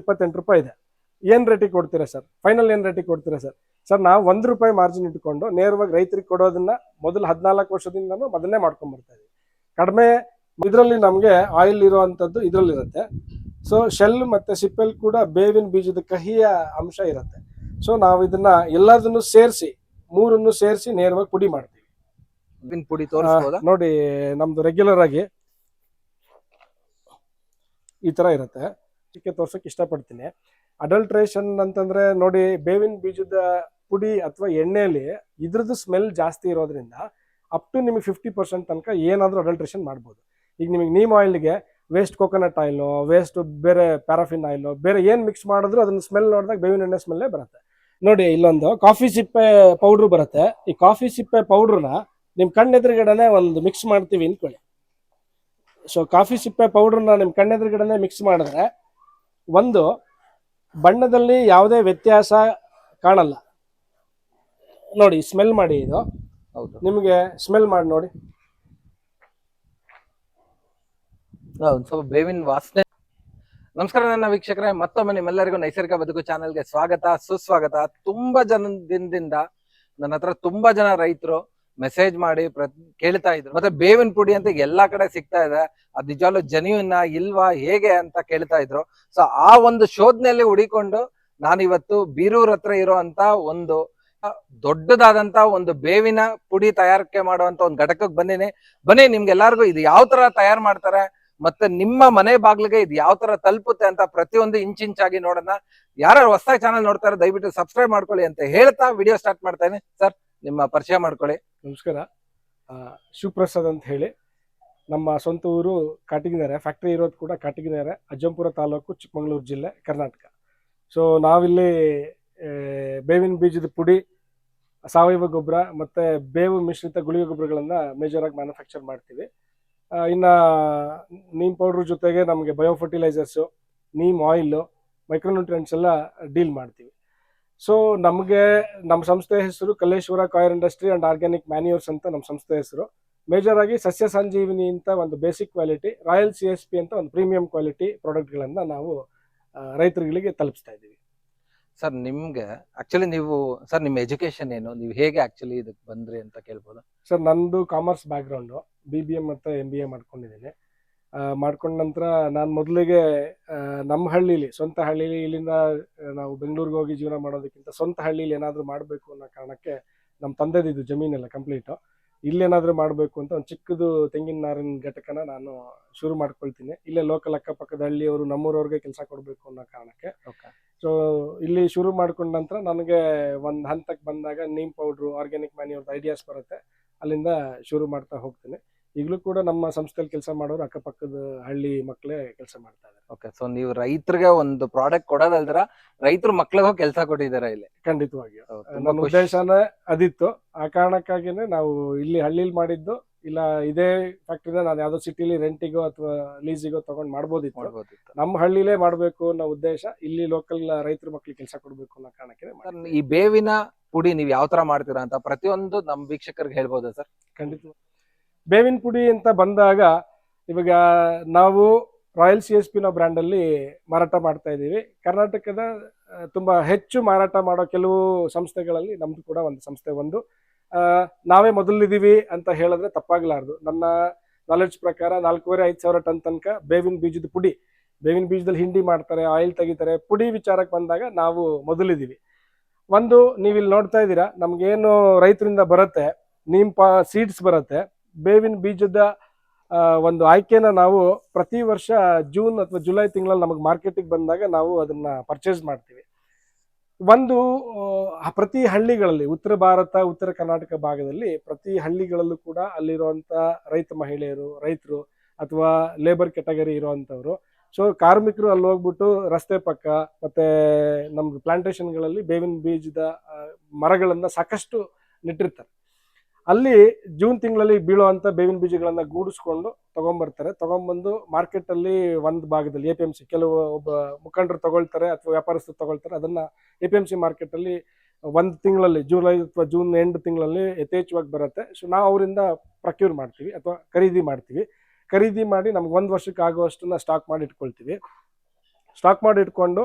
ಇಪ್ಪತ್ತೆಂಟು ರೂಪಾಯಿ ಇದೆ. ಏನ್ ರೇಟಿಗೆ ಕೊಡ್ತೀರಾ ಸರ್ ಫೈನಲ್ ಏನ್ ರೇಟಿಗೆ ಕೊಡ್ತೀರಾ ಸರ್ ಸರ್ ನಾವು ಒಂದು ರೂಪಾಯಿ ಮಾರ್ಜಿನ್ ಇಟ್ಕೊಂಡು ನೇರವಾಗಿ ರೈತರಿಗೆ ಕೊಡೋದನ್ನ ಮೊದಲು ಹದಿನಾಲ್ಕು ವರ್ಷದಿಂದನೂ ಮೊದಲನೇ ಮಾಡ್ಕೊಂಡ್ ಬರ್ತಾ ಇದೀವಿ. ಕಡಿಮೆ ಇದರಲ್ಲಿ ನಮಗೆ ಆಯಿಲ್ ಇರುವಂತದ್ದು ಇದರಲ್ಲಿರುತ್ತೆ. ಸೊ ಶೆಲ್ ಮತ್ತೆ ಸಿಪ್ಪೆಲ್ ಕೂಡ ಬೇವಿನ ಬೀಜದ ಕಹಿಯ ಅಂಶ ಇರುತ್ತೆ. ಸೊ ನಾವು ಇದನ್ನ ಎಲ್ಲದನ್ನು ಸೇರಿಸಿ ಮೂರನ್ನು ಸೇರಿಸಿ ನೇರವಾಗಿ ಪುಡಿ ಮಾಡ್ತೀವಿ. ಪುಡಿ ನೋಡಿ ನಮ್ದು ರೆಗ್ಯುಲರ್ ಆಗಿ ಈ ತರ ಇರುತ್ತೆ. ಇದಕ್ಕೆ ತೋರ್ಸೋಕೆ ಇಷ್ಟಪಡ್ತೀನಿ. ಅಡಲ್ಟ್ರೇಷನ್ ಅಂತಂದ್ರೆ ನೋಡಿ, ಬೇವಿನ ಬೀಜದ ಪುಡಿ ಅಥವಾ ಎಣ್ಣೆಯಲ್ಲಿ ಇದ್ರದ್ದು ಸ್ಮೆಲ್ ಜಾಸ್ತಿ ಇರೋದ್ರಿಂದ ಅಪ್ ಟು ನಿಮಗೆ ಫಿಫ್ಟಿ ಪರ್ಸೆಂಟ್ ತನಕ ಏನಾದರೂ ಅಡಲ್ಟ್ರೇಷನ್ ಮಾಡ್ಬೋದು. ಈಗ ನಿಮಗೆ ನೀಮ್ ಆಯಿಲ್ಗೆ ವೇಸ್ಟ್ ಕೋಕೋನಟ್ ಆಯಿಲು ವೇಸ್ಟ್ ಬೇರೆ ಪ್ಯಾರಾಫಿನ್ ಆಯಿಲು ಬೇರೆ ಏನು ಮಿಕ್ಸ್ ಮಾಡಿದ್ರು ಅದನ್ನ ಸ್ಮೆಲ್ ನೋಡಿದಾಗ ಬೇವಿನ ಎಣ್ಣೆ ಸ್ಮೆಲ್ಲೇ ಬರುತ್ತೆ. ನೋಡಿ, ಇಲ್ಲೊಂದು ಕಾಫಿ ಸಿಪ್ಪೆ ಪೌಡ್ರು ಬರುತ್ತೆ. ಈ ಕಾಫಿ ಸಿಪ್ಪೆ ಪೌಡ್ರನ್ನ ನಿಮ್ಮ ಕಣ್ಣೆದುರುಗಡೆನೆ ಒಂದು ಮಿಕ್ಸ್ ಮಾಡ್ತೀವಿ ಅಂದ್ಕೊಳ್ಳಿ. ಸೊ ಕಾಫಿ ಸಿಪ್ಪೆ ಪೌಡ್ರನ್ನ ನಿಮ್ಮ ಕಣ್ಣೆದುರುಗಡೆನೆ ಮಿಕ್ಸ್ ಮಾಡಿದ್ರೆ ಒಂದು ಬಣ್ಣದಲ್ಲಿ ಯಾವುದೇ ವ್ಯತ್ಯಾಸ ಕಾಣಲ್ಲ. ನೋಡಿ ಸ್ಮೆಲ್ ಮಾಡಿ ಇದು. ಹೌದು. ನಿಮಗೆ ಸ್ಮೆಲ್ ಮಾಡಿ ನೋಡಿ. ಹೌದು ಸ್ವಲ್ಪ ಬೇವಿನ ವಾಸನೆ. ನಮಸ್ಕಾರ ನನ್ನ ವೀಕ್ಷಕರೇ ಮತ್ತೊಮ್ಮೆ ನಿಮ್ಮೆಲ್ಲರಿಗೂ ನೈಸರ್ಗಿಕ ಬದುಕು ಚಾನಲ್ಗೆ ಸ್ವಾಗತ ಸುಸ್ವಾಗತ. ತುಂಬಾ ಜನ ದಿನದಿಂದ ನನ್ನ ಹತ್ರ ತುಂಬಾ ಜನ ರೈತರು ಮೆಸೇಜ್ ಮಾಡಿ ಪ್ರತಿ, ಕೇಳ್ತಾ ಇದ್ರು. ಮತ್ತೆ ಬೇವಿನ ಪುಡಿ ಅಂತ ಎಲ್ಲಾ ಕಡೆ ಸಿಗ್ತಾ ಇದೆ. ಅದು ನಿಜವಾಗ್ಲೂ ಜನಿಯನ್ನ ಇಲ್ವಾ, ಹೇಗೆ ಅಂತ ಕೇಳ್ತಾ ಇದ್ರು. ಸೊ ಆ ಒಂದು ಶೋಧನೆಯಲ್ಲಿ ಹುಡಿಕೊಂಡು ನಾನಿವತ್ತು ಬೀರೂರ್ ಹತ್ರ ಇರುವಂತ ಒಂದು ದೊಡ್ಡದಾದಂತ ಒಂದು ಬೇವಿನ ಪುಡಿ ತಯಾರಿಕೆ ಮಾಡುವಂತ ಒಂದು ಘಟಕಕ್ಕೆ ಬಂದಿನಿ. ಬನ್ನಿ, ನಿಮ್ಗೆಲ್ಲರಿಗೂ ಇದು ಯಾವ ತರ ತಯಾರು ಮಾಡ್ತಾರೆ ಮತ್ತೆ ನಿಮ್ಮ ಮನೆ ಬಾಗ್ಲಿಗೆ ಇದು ಯಾವ ತರ ತಲುಪುತ್ತೆ ಅಂತ ಪ್ರತಿಯೊಂದು ಇಂಚ್ ಇಂಚಾಗಿ ನೋಡೋಣ. ಯಾರು ಹೊಸ ಚಾನಲ್ ನೋಡ್ತಾರೆ, ದಯವಿಟ್ಟು ಸಬ್ಸ್ಕ್ರೈಬ್ ಮಾಡ್ಕೊಳ್ಳಿ ಅಂತ ಹೇಳ್ತಾ ವಿಡಿಯೋ ಸ್ಟಾರ್ಟ್ ಮಾಡ್ತೇನೆ ಸರ್ ನಿಮ್ಮ ಪರಿಚಯ ಮಾಡ್ಕೊಳ್ಳಿ. ನಮಸ್ಕಾರ. ಶಿವಪ್ರಸಾದ್ ಅಂತ ಹೇಳಿ. ನಮ್ಮ ಸ್ವಂತ ಊರು ಕಾಟಿಗಿನೆರೆ ಫ್ಯಾಕ್ಟ್ರಿ ಇರೋದು ಕೂಡ ಕಾಟಿಗಿನೆರೆ, ಅಜ್ಜಂಪುರ ತಾಲೂಕು ಚಿಕ್ಕಮಗಳೂರು ಜಿಲ್ಲೆ, ಕರ್ನಾಟಕ. ಸೊ ನಾವಿಲ್ಲಿ ಬೇವಿನ ಬೀಜದ ಪುಡಿ, ಸಾವಯವ ಗೊಬ್ಬರ ಮತ್ತು ಬೇವು ಮಿಶ್ರಿತ ಗುಳಿಗೆ ಗೊಬ್ಬರಗಳನ್ನು ಮೇಜರಾಗಿ ಮ್ಯಾನುಫ್ಯಾಕ್ಚರ್ ಮಾಡ್ತೀವಿ. ಇನ್ನು ಇನ್ನ ನೀಮ್ ಪೌಡ್ರ್ ಜೊತೆಗೆ ನಮಗೆ bio fertilisers neem oil micronutrients ಎಲ್ಲ ಡೀಲ್ ಮಾಡ್ತೀವಿ. ಸೊ ನಮಗೆ ನಮ್ಮ ಸಂಸ್ಥೆ ಹೆಸರು Kalleshwara coir industry and organic manures ಅಂತ ನಮ್ಮ ಸಂಸ್ಥೆ ಹೆಸರು. ಮೇಜರ್ ಆಗಿ ಸಸ್ಯ ಸಂಜೀವಿನಿ ಅಂತ ಒಂದು basic quality royal C S P ಅಂತ ಒಂದು ಪ್ರೀಮಿಯಂ ಕ್ವಾಲಿಟಿ ಪ್ರಾಡಕ್ಟ್ಗಳನ್ನು ನಾವು ರೈತರುಗಳಿಗೆ ತಲುಪಿಸ್ತಾ ಇದ್ದೀವಿ. ಸರ್ ನಿಮ್ಗೆ ಆಕ್ಚುಲಿ ನೀವು ಸರ್ ನಿಮ್ಮ ಎಜುಕೇಶನ್ ಏನು? ನೀವು ಹೇಗೆ ಆಕ್ಚುಲಿ ಇದಕ್ಕೆ ಬಂದ್ರಿ ಅಂತ ಕೇಳ್ಬೋದು? ಸರ್ ನಂದು commerce background B B M ಮತ್ತು ಎಂ ಬಿ ಎ ಮಾಡ್ಕೊಂಡಿದ್ದೀನಿ. ಮಾಡ್ಕೊಂಡ ನಂತರ ನಾನು ಮೊದಲಿಗೆ ನಮ್ಮ ಹಳ್ಳಿಲಿ ಸ್ವಂತ ಹಳ್ಳಿಲಿ ಇಲ್ಲಿಂದ ನಾವು ಬೆಂಗಳೂರಿಗೆ ಹೋಗಿ ಜೀವನ ಮಾಡೋದಕ್ಕಿಂತ ಸ್ವಂತ ಹಳ್ಳಿಲಿ ಏನಾದರೂ ಮಾಡಬೇಕು ಅನ್ನೋ ಕಾರಣಕ್ಕೆ ನಮ್ಮ ತಂದೆದಿದ್ದು ಜಮೀನೆಲ್ಲ ಕಂಪ್ಲೀಟು ಇಲ್ಲೇನಾದರೂ ಮಾಡಬೇಕು ಅಂತ ಒಂದು ಚಿಕ್ಕದು ತೆಂಗಿನ ನಾರಿನ ಘಟಕನ ನಾನು ಶುರು ಮಾಡ್ಕೊಳ್ತೀನಿ. ಇಲ್ಲೇ ಲೋಕಲ್ ಅಕ್ಕಪಕ್ಕದ ಹಳ್ಳಿಯವರು ನಮ್ಮೂರವ್ರಿಗೆ ಕೆಲಸ ಕೊಡಬೇಕು ಅನ್ನೋ ಕಾರಣಕ್ಕೆ. ಓಕೆ ಸೊ ಇಲ್ಲಿ ಶುರು ಮಾಡ್ಕೊಂಡ ನಂತರ ನನಗೆ ಒಂದು ಹಂತಕ್ಕೆ ಬಂದಾಗ ನೀಮ್ ಪೌಡ್ರು ಆರ್ಗ್ಯಾನಿಕ್ ಮ್ಯಾನ್ಯೂರ್ದು ಐಡಿಯಾಸ್ ಬರುತ್ತೆ. ಅಲ್ಲಿಂದ ಶುರು ಮಾಡ್ತಾ ಹೋಗ್ತೀನಿ. ಈಗಲೂ ಕೂಡ ನಮ್ಮ ಸಂಸ್ಥೆಯಲ್ಲಿ ಕೆಲಸ ಮಾಡೋರು ಅಕ್ಕಪಕ್ಕದ ಹಳ್ಳಿ ಮಕ್ಕಳೇ ಕೆಲಸ ಮಾಡ್ತಾ ಇದ್ದಾರೆ. ಓಕೆ ಸೊ ನೀವು ರೈತರಿಗೆ ಒಂದು ಪ್ರಾಡಕ್ಟ್ ಕೊಡೋದಲ್ದ್ರ ರೈತರ ಮಕ್ಳಿಗೂ ಕೆಲಸ ಕೊಟ್ಟಿದ್ದಾರೆ ಇಲ್ಲಿ. ಖಂಡಿತವಾಗಿಯೂ. ನಮ್ಮ ತುಂಬಾ ನನ್ನ ಖುಷಿ. ಉದ್ದೇಶನೇ ಅದಿತ್ತು. ಆ ಕಾರಣಕ್ಕಾಗಿನೇ ನಾವು ಇಲ್ಲಿ ಹಳ್ಳಿಲಿ ಮಾಡಿದ್ದು ಇಲ್ಲ ಇದೇ ಫ್ಯಾಕ್ಟ್ರಿನ ನಾನು ಯಾವ್ದೋ ಸಿಟಿಲಿ ರೆಂಟಿಗೋ ಅಥವಾ ಲೀಸಿಗೋ ತಗೊಂಡ್ ಮಾಡ್ಬೋದಿತ್ತು. ಮಾಡ್ಬೋದಿತ್ತು. ನಮ್ಮ ಹಳ್ಳಿಲೇ ಮಾಡಬೇಕು ಅನ್ನೋ ಉದ್ದೇಶ ಇಲ್ಲಿ ಲೋಕಲ್ ರೈತರ ಮಕ್ಳಿಗೆ ಕೆಲಸ ಕೊಡಬೇಕು ಅನ್ನೋ ಕಾರಣಕ್ಕೆ ಸರ್, ಈ ಬೇವಿನ ಪುಡಿ ನೀವು ಯಾವ ತರ ಮಾಡ್ತೀರಾ ಅಂತ ಪ್ರತಿಯೊಂದು ನಮ್ ವೀಕ್ಷಕರಿಗೆ ಹೇಳ್ಬೋದಾ ಸರ್ ಖಂಡಿತ. ಬೇವಿನ ಪುಡಿ ಅಂತ ಬಂದಾಗ ಇವಾಗ ನಾವು ರಾಯಲ್ ಸಿ ಎಸ್ ಪಿ ನ ಬ್ರ್ಯಾಂಡಲ್ಲಿ ಮಾರಾಟ ಮಾಡ್ತಾ ಇದ್ದೀವಿ. ಕರ್ನಾಟಕದ ತುಂಬ ಹೆಚ್ಚು ಮಾರಾಟ ಮಾಡೋ ಕೆಲವು ಸಂಸ್ಥೆಗಳಲ್ಲಿ ನಮ್ದು ಕೂಡ ಒಂದು ಸಂಸ್ಥೆ ಒಂದು. ನಾವೇ ಮೊದಲಿದ್ದೀವಿ ಅಂತ ಹೇಳಿದ್ರೆ ತಪ್ಪಾಗಲಾರ್ದು. ನನ್ನ ನಾಲೆಡ್ಜ್ ಪ್ರಕಾರ ನಾಲ್ಕೂವರೆ, ಐದು ಸಾವಿರ ಟನ್ ತನಕ ಬೇವಿನ ಬೀಜದ ಪುಡಿ, ಬೇವಿನ ಬೀಜದಲ್ಲಿ ಹಿಂಡಿ ಮಾಡ್ತಾರೆ ಆಯಿಲ್ ತೆಗಿತಾರೆ, ಪುಡಿ ವಿಚಾರಕ್ಕೆ ಬಂದಾಗ ನಾವು ಮೊದಲಿದ್ದೀವಿ. ಒಂದು, ನೀವಿಲ್ಲಿ ನೋಡ್ತಾ ಇದ್ದೀರಾ, ನಮಗೇನು ರೈತರಿಂದ ಬರುತ್ತೆ, ನೀಮ್ ಪಾ ಸೀಡ್ಸ್ ಬರುತ್ತೆ ಬೇವಿನ ಬೀಜದ ಒಂದು ಆಯ್ಕೆನ ನಾವು ಪ್ರತಿ ವರ್ಷ ಜೂನ್ ಅಥವಾ ಜುಲೈ ತಿಂಗಳಲ್ಲಿ ನಮಗೆ ಮಾರ್ಕೆಟಿಗೆ ಬಂದಾಗ ನಾವು ಅದನ್ನ ಪರ್ಚೇಸ್ ಮಾಡ್ತೀವಿ. ಒಂದು ಪ್ರತಿ ಹಳ್ಳಿಗಳಲ್ಲಿ ಉತ್ತರ ಭಾರತ, ಉತ್ತರ ಕರ್ನಾಟಕ ಭಾಗದಲ್ಲಿ ಪ್ರತಿ ಹಳ್ಳಿಗಳಲ್ಲೂ ಕೂಡ ಅಲ್ಲಿರುವಂಥ ರೈತ ಮಹಿಳೆಯರು, ರೈತರು ಅಥವಾ ಲೇಬರ್ ಕೆಟಗರಿ ಇರುವಂತವ್ರು. ಸೊ ಕಾರ್ಮಿಕರು ಅಲ್ಲಿ ಹೋಗ್ಬಿಟ್ಟು ರಸ್ತೆ ಪಕ್ಕ ಮತ್ತೆ ನಮ್ದು ಪ್ಲಾಂಟೇಶನ್ಗಳಲ್ಲಿ ಬೇವಿನ ಬೀಜದ ಮರಗಳನ್ನ ಸಾಕಷ್ಟು ನೆಟ್ಟಿರ್ತಾರೆ. ಅಲ್ಲಿ ಜೂನ್ ತಿಂಗಳಲ್ಲಿ ಬೀಳುವಂಥ ಬೇವಿನ ಬೀಜಗಳನ್ನ ಗೂಡಿಸ್ಕೊಂಡು ತಗೊಂಡ್ಬರ್ತಾರೆ ತಗೊಂಡ್ಬಂದು ಮಾರ್ಕೆಟ್ ಅಲ್ಲಿ ಒಂದು ಭಾಗದಲ್ಲಿ ಎ ಪಿ ಎಂ ಸಿ ಕೆಲವು ಒಬ್ಬ ಮುಖಂಡರು ತಗೊಳ್ತಾರೆ ಅಥವಾ ವ್ಯಾಪಾರಸ್ಥರು ತಗೊಳ್ತಾರೆ. ಅದನ್ನ A P M C market ಅಲ್ಲಿ ಒಂದು ತಿಂಗಳಲ್ಲಿ ಜುಲೈ ಅಥವಾ ಜೂನ್ ಎಂಡ್ ತಿಂಗಳಲ್ಲಿ ಯಥೇಚ್ಛವಾಗಿ ಬರುತ್ತೆ. ಸೊ ನಾವು ಅವರಿಂದ ಪ್ರಕ್ಯೂರ್ ಮಾಡ್ತೀವಿ ಅಥವಾ ಖರೀದಿ ಮಾಡ್ತೀವಿ. ಖರೀದಿ ಮಾಡಿ ನಮ್ಗೆ ಒಂದು ವರ್ಷಕ್ಕೆ ಆಗುವಷ್ಟನ್ನ ಸ್ಟಾಕ್ ಮಾಡಿ ಇಟ್ಕೊಳ್ತೀವಿ. ಸ್ಟಾಕ್ ಮಾಡಿ ಇಟ್ಕೊಂಡು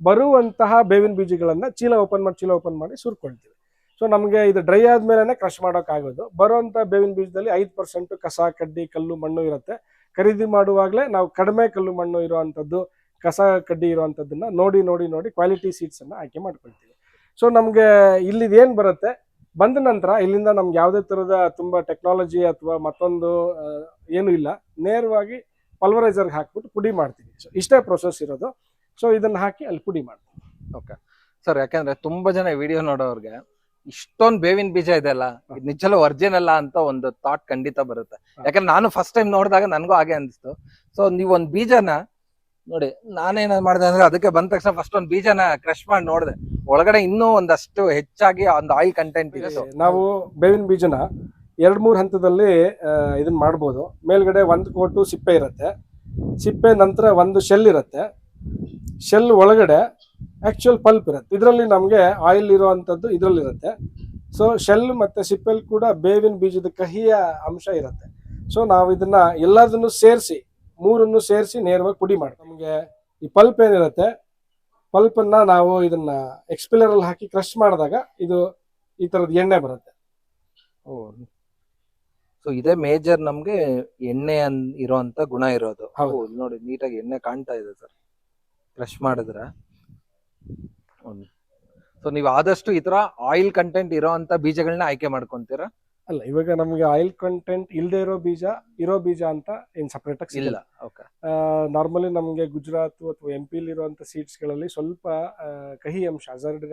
ಬರುವಂತಹ ಬೇವಿನ ಬೀಜಗಳನ್ನು ಚೀಲ ಓಪನ್ ಮಾಡಿ, ಚೀಲ ಓಪನ್ ಮಾಡಿ ಸುರ್ಕೊಳ್ತೀವಿ. ಸೊ ನಮಗೆ ಇದು ಡ್ರೈ ಆದ್ಮೇಲೆ ಕ್ರಶ್ ಮಾಡೋಕ್ಕಾಗೋದು. ಬರುವಂಥ ಬೇವಿನ ಬೀಜದಲ್ಲಿ ಐದು ಪರ್ಸೆಂಟ್ ಕಸ, ಕಡ್ಡಿ, ಕಲ್ಲು, ಮಣ್ಣು ಇರುತ್ತೆ. ಖರೀದಿ ಮಾಡುವಾಗಲೇ ನಾವು ಕಡಿಮೆ ಕಲ್ಲು, ಮಣ್ಣು ಇರುವಂಥದ್ದು ಕಸ, ಕಡ್ಡಿ ಇರುವಂಥದ್ದನ್ನು ನೋಡಿ ನೋಡಿ ನೋಡಿ ಕ್ವಾಲಿಟಿ ಸೀಡ್ಸ್ ಅನ್ನ ಆಯ್ಕೆ ಮಾಡ್ಕೊಳ್ತೀವಿ. ಸೊ ನಮಗೆ ಇಲ್ಲಿದೇನು ಬರುತ್ತೆ? ಬಂದ ನಂತರ ಇಲ್ಲಿಂದ ನಮ್ಗೆ ಯಾವುದೇ ಥರದ ತುಂಬಾ ಟೆಕ್ನಾಲಜಿ ಅಥವಾ ಮತ್ತೊಂದು ಏನು ಇಲ್ಲ. ನೇರವಾಗಿ ಪಲ್ವರೈಸರ್ಗೆ ಹಾಕ್ಬಿಟ್ಟು ಪುಡಿ ಮಾಡ್ತೀವಿ. ಸೊ ಇಷ್ಟೇ ಪ್ರೊಸೆಸ್ ಇರೋದು. ಸೊ ಇದನ್ನ ಹಾಕಿ ಅಲ್ಲಿ ಪುಡಿ ಮಾಡ್ತೀವಿ. ಓಕೆ ಸರ್ ಯಾಕೆಂದರೆ ತುಂಬಾ ಜನ ವಿಡಿಯೋ ನೋಡೋರ್ಗೆ ಇಷ್ಟೊಂದ್ ಬೇವಿನ ಬೀಜ ಇದೆಲ್ಲ ಇದು ನಿಜಲ್ಲ ಅಲ್ಲ ಅಂತ ಒಂದು ಥಾಟ್ ಖಂಡಿತ ಬರುತ್ತೆ. ಯಾಕಂದ್ರೆ ನಾನು ಫಸ್ಟ್ ಟೈಮ್ ನೋಡಿದಾಗ ನನಗೂ ಹಾಗೆ ಅನಿಸ್ತು. ಸೊ ನೀವು ಒಂದು ಬೀಜನ ನೋಡಿ ನಾನೇನ ಮಾಡಿದೆ ಅಂದ್ರೆ ಅದಕ್ಕೆ ಬಂದ ತಕ್ಷಣ ಫಸ್ಟ್ ಒಂದು ಬೀಜನ ಕ್ರಶ್ ಮಾಡಿ ನೋಡಿದೆ. ಒಳಗಡೆ ಇನ್ನೂ ಒಂದಷ್ಟು ಹೆಚ್ಚಾಗಿ ಒಂದು ಆಯಿಲ್ ಕಂಟೆಂಟ್ ಇದೆ. ನಾವು ಬೇವಿನ ಬೀಜನ ಎರಡು ಮೂರು ಹಂತದಲ್ಲಿ ಇದನ್ನ ಮಾಡ್ಬೋದು. ಮೇಲ್ಗಡೆ ಒಂದು ಕೋಟು ಸಿಪ್ಪೆ ಇರುತ್ತೆ. ಸಿಪ್ಪೆ ನಂತರ ಒಂದು ಶೆಲ್ ಇರುತ್ತೆ. ಶೆಲ್ ಒಳಗಡೆ ಆಕ್ಚುಯಲ್ ಪಲ್ಪ್ ಇರುತ್ತೆ. ಇದರಲ್ಲಿ ನಮಗೆ ಆಯಿಲ್ ಇರುವಂಥದ್ದು ಇದರಲ್ಲಿರುತ್ತೆ. ಸೊ ಶೆಲ್ ಮತ್ತು ಸಿಪ್ಪೆಲ್ ಕೂಡ ಬೇವಿನ ಬೀಜದ ಕಹಿಯ ಅಂಶ ಇರುತ್ತೆ. ಸೊ ನಾವು ಇದನ್ನ ಎಲ್ಲದನ್ನು ಸೇರಿಸಿ ಮೂರನ್ನು ಸೇರಿಸಿ ನೇರವಾಗಿ ಪುಡಿ ಮಾಡಿ ನಮಗೆ ಈ ಪಲ್ಪ್ ಏನಿರುತ್ತೆ ಪಲ್ಪನ್ನು ನಾವು ಇದನ್ನ ಎಕ್ಸ್ಪಿಲರಲ್ಲಿ ಹಾಕಿ ಕ್ರಶ್ ಮಾಡಿದಾಗ ಇದು ಈ ಥರದ ಎಣ್ಣೆ ಬರುತ್ತೆ. ಸೊ ಇದೇ ಮೇಜರ್ ನಮಗೆ ಎಣ್ಣೆ ಅನ್ ಇರೋಂತ ಗುಣ ಇರೋದು. ಹೌದು. ನೋಡಿ ನೀಟಾಗಿ ಎಣ್ಣೆ ಕಾಣ್ತಾ ಇದೆ ಸರ್. ಕ್ರಶ್ ಮಾಡಿದ್ರೆ. ಸೊ ನೀವು ಆದಷ್ಟು ಈ ತರ ಆಯಿಲ್ ಕಂಟೆಂಟ್ ಇರೋ ಅಂತ ಬೀಜಗಳನ್ನ ಆಯ್ಕೆ ಮಾಡ್ಕೊಂತೀರಾ? ಅಲ್ಲ ಇವಾಗ ನಮಗೆ ಆಯಿಲ್ ಕಂಟೆಂಟ್ ಇಲ್ಲದೆ ಇರೋ ಬೀಜ ಇರೋ ಬೀಜ ಅಂತ ಏನ್ ಸಪ್ರೇಟ್ ಆಗಿ ಇಲ್ಲ ಓಕೆ ನಾರ್ಮಲಿ ನಮಗೆ ಗುಜರಾತ್ ಅಥವಾ ಎಂ ಪಿಲಿ ಇರುವಂತ ಸೀಟ್ಸ್ಗಳಲ್ಲಿ ಸ್ವಲ್ಪ ಆ, ಕಹಿ ಅಂಶ ಅಜರ್ಡ್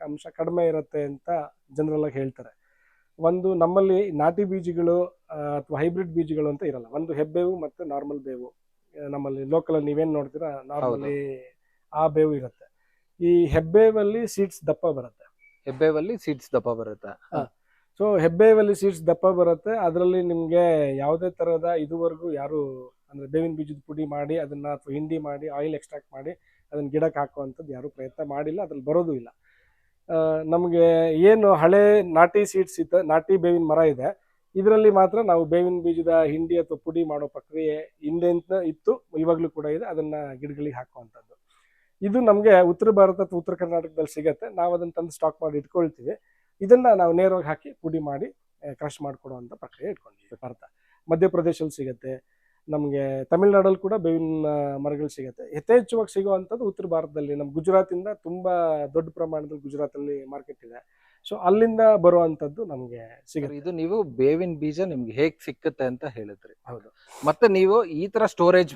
ಅಂಶ ಕಡಿಮೆ ಇರುತ್ತೆ ಅಂತ ಜನರಲ್ ಆಗಿ ಹೇಳ್ತಾರೆ. ಒಂದು ನಮ್ಮಲ್ಲಿ ನಾಟಿ ಬೀಜಗಳು ಅಥವಾ ಹೈಬ್ರಿಡ್ ಬೀಜಗಳು ಅಂತ ಇರಲ್ಲ. ಒಂದು ಹೆಬ್ಬೇವು ಮತ್ತು ನಾರ್ಮಲ್ ಬೇವು. ಆ, ನಮ್ಮಲ್ಲಿ ಲೋಕಲ್ ಅಲ್ಲಿ ನೀವೇನ್ ನೋಡ್ತೀರಾ ನಾರ್ಮಲಿ ಆ ಬೇವು ಇರುತ್ತೆ. ಈ ಹೆಬ್ಬೇವಲ್ಲಿ ಸೀಡ್ಸ್ ದಪ್ಪ ಬರುತ್ತೆ. ಹೆಬ್ಬೇವಲ್ಲಿ ಸೀಡ್ಸ್ ದಪ್ಪ ಬರುತ್ತೆ. ಸೊ ಹೆಬ್ಬೇವಲ್ಲಿ ಸೀಡ್ಸ್ ದಪ್ಪ ಬರುತ್ತೆ. ಅದರಲ್ಲಿ ನಿಮಗೆ ಯಾವುದೇ ತರಹದ ಇದುವರೆಗೂ ಯಾರು ಅಂದ್ರೆ ಬೇವಿನ ಬೀಜದ ಪುಡಿ ಮಾಡಿ ಅದನ್ನ ಅಥವಾ ಹಿಂಡಿ ಮಾಡಿ ಆಯಿಲ್ ಎಕ್ಸ್ಟ್ರಾಕ್ಟ್ ಮಾಡಿ ಅದನ್ನ ಗಿಡಕ್ಕೆ ಹಾಕುವಂಥದ್ದು ಯಾರು ಪ್ರಯತ್ನ ಮಾಡಿಲ್ಲ ಅದ್ರಲ್ಲಿ ಬರೋದು ಇಲ್ಲ. ನಮಗೆ ಏನು ಹಳೆ ನಾಟಿ ಸೀಡ್ಸ್ ಇತ್ತು ನಾಟಿ ಬೇವಿನ ಮರ ಇದೆ. ಇದರಲ್ಲಿ ಮಾತ್ರ ನಾವು ಬೇವಿನ ಬೀಜದ ಹಿಂಡಿ ಅಥವಾ ಪುಡಿ ಮಾಡೋ ಪ್ರಕ್ರಿಯೆ ಹಿಂದೆ ಇತ್ತು ಇವಾಗಲೂ ಕೂಡ ಇದೆ. ಅದನ್ನ ಗಿಡಗಳಿಗೆ ಹಾಕುವಂಥದ್ದು. ಇದು ನಮಗೆ ಉತ್ತರ ಭಾರತ ಅಥವಾ ಉತ್ತರ ಕರ್ನಾಟಕದಲ್ಲಿ ಸಿಗುತ್ತೆ. ನಾವು ಅದನ್ನು ತಂದು ಸ್ಟಾಕ್ ಮಾಡಿ ಇಟ್ಕೊಳ್ತೀವಿ. ಇದನ್ನು ನಾವು ನೇರವಾಗಿ ಹಾಕಿ ಪುಡಿ ಮಾಡಿ ಕ್ರಶ್ ಮಾಡಿಕೊಡುವಂಥ ಪ್ರಕ್ರಿಯೆ ಇಟ್ಕೊಂಡಿದ್ದೀವಿ ಭಾರತ. ಮಧ್ಯಪ್ರದೇಶಲ್ಲಿ ಸಿಗುತ್ತೆ. ನಮಗೆ ತಮಿಳ್ನಾಡಲ್ಲಿ ಕೂಡ ಬೇವಿನ ಮರಗಳು ಸಿಗುತ್ತೆ. ಯಥೇಚ್ಛವಾಗಿ ಸಿಗುವಂಥದ್ದು ಉತ್ತರ ಭಾರತದಲ್ಲಿ. ನಮ್ಮ ಗುಜರಾತಿಂದ ತುಂಬ ದೊಡ್ಡ ಪ್ರಮಾಣದಲ್ಲಿ ಗುಜರಾತಲ್ಲಿ ಮಾರ್ಕೆಟ್ ಇದೆ. ಸೊ ಅಲ್ಲಿಂದ ಬರುವಂಥದ್ದು ನಮಗೆ ಸಿಗುತ್ತೆ. ಇದು ನೀವು ಬೇವಿನ ಬೀಜ ನಿಮ್ಗೆ ಹೇಗೆ ಸಿಕ್ಕುತ್ತೆ ಅಂತ ಹೇಳಿದ್ರಿ. ಹೌದು. ಮತ್ತೆ ನೀವು ಈ ತರ ಸ್ಟೋರೇಜ್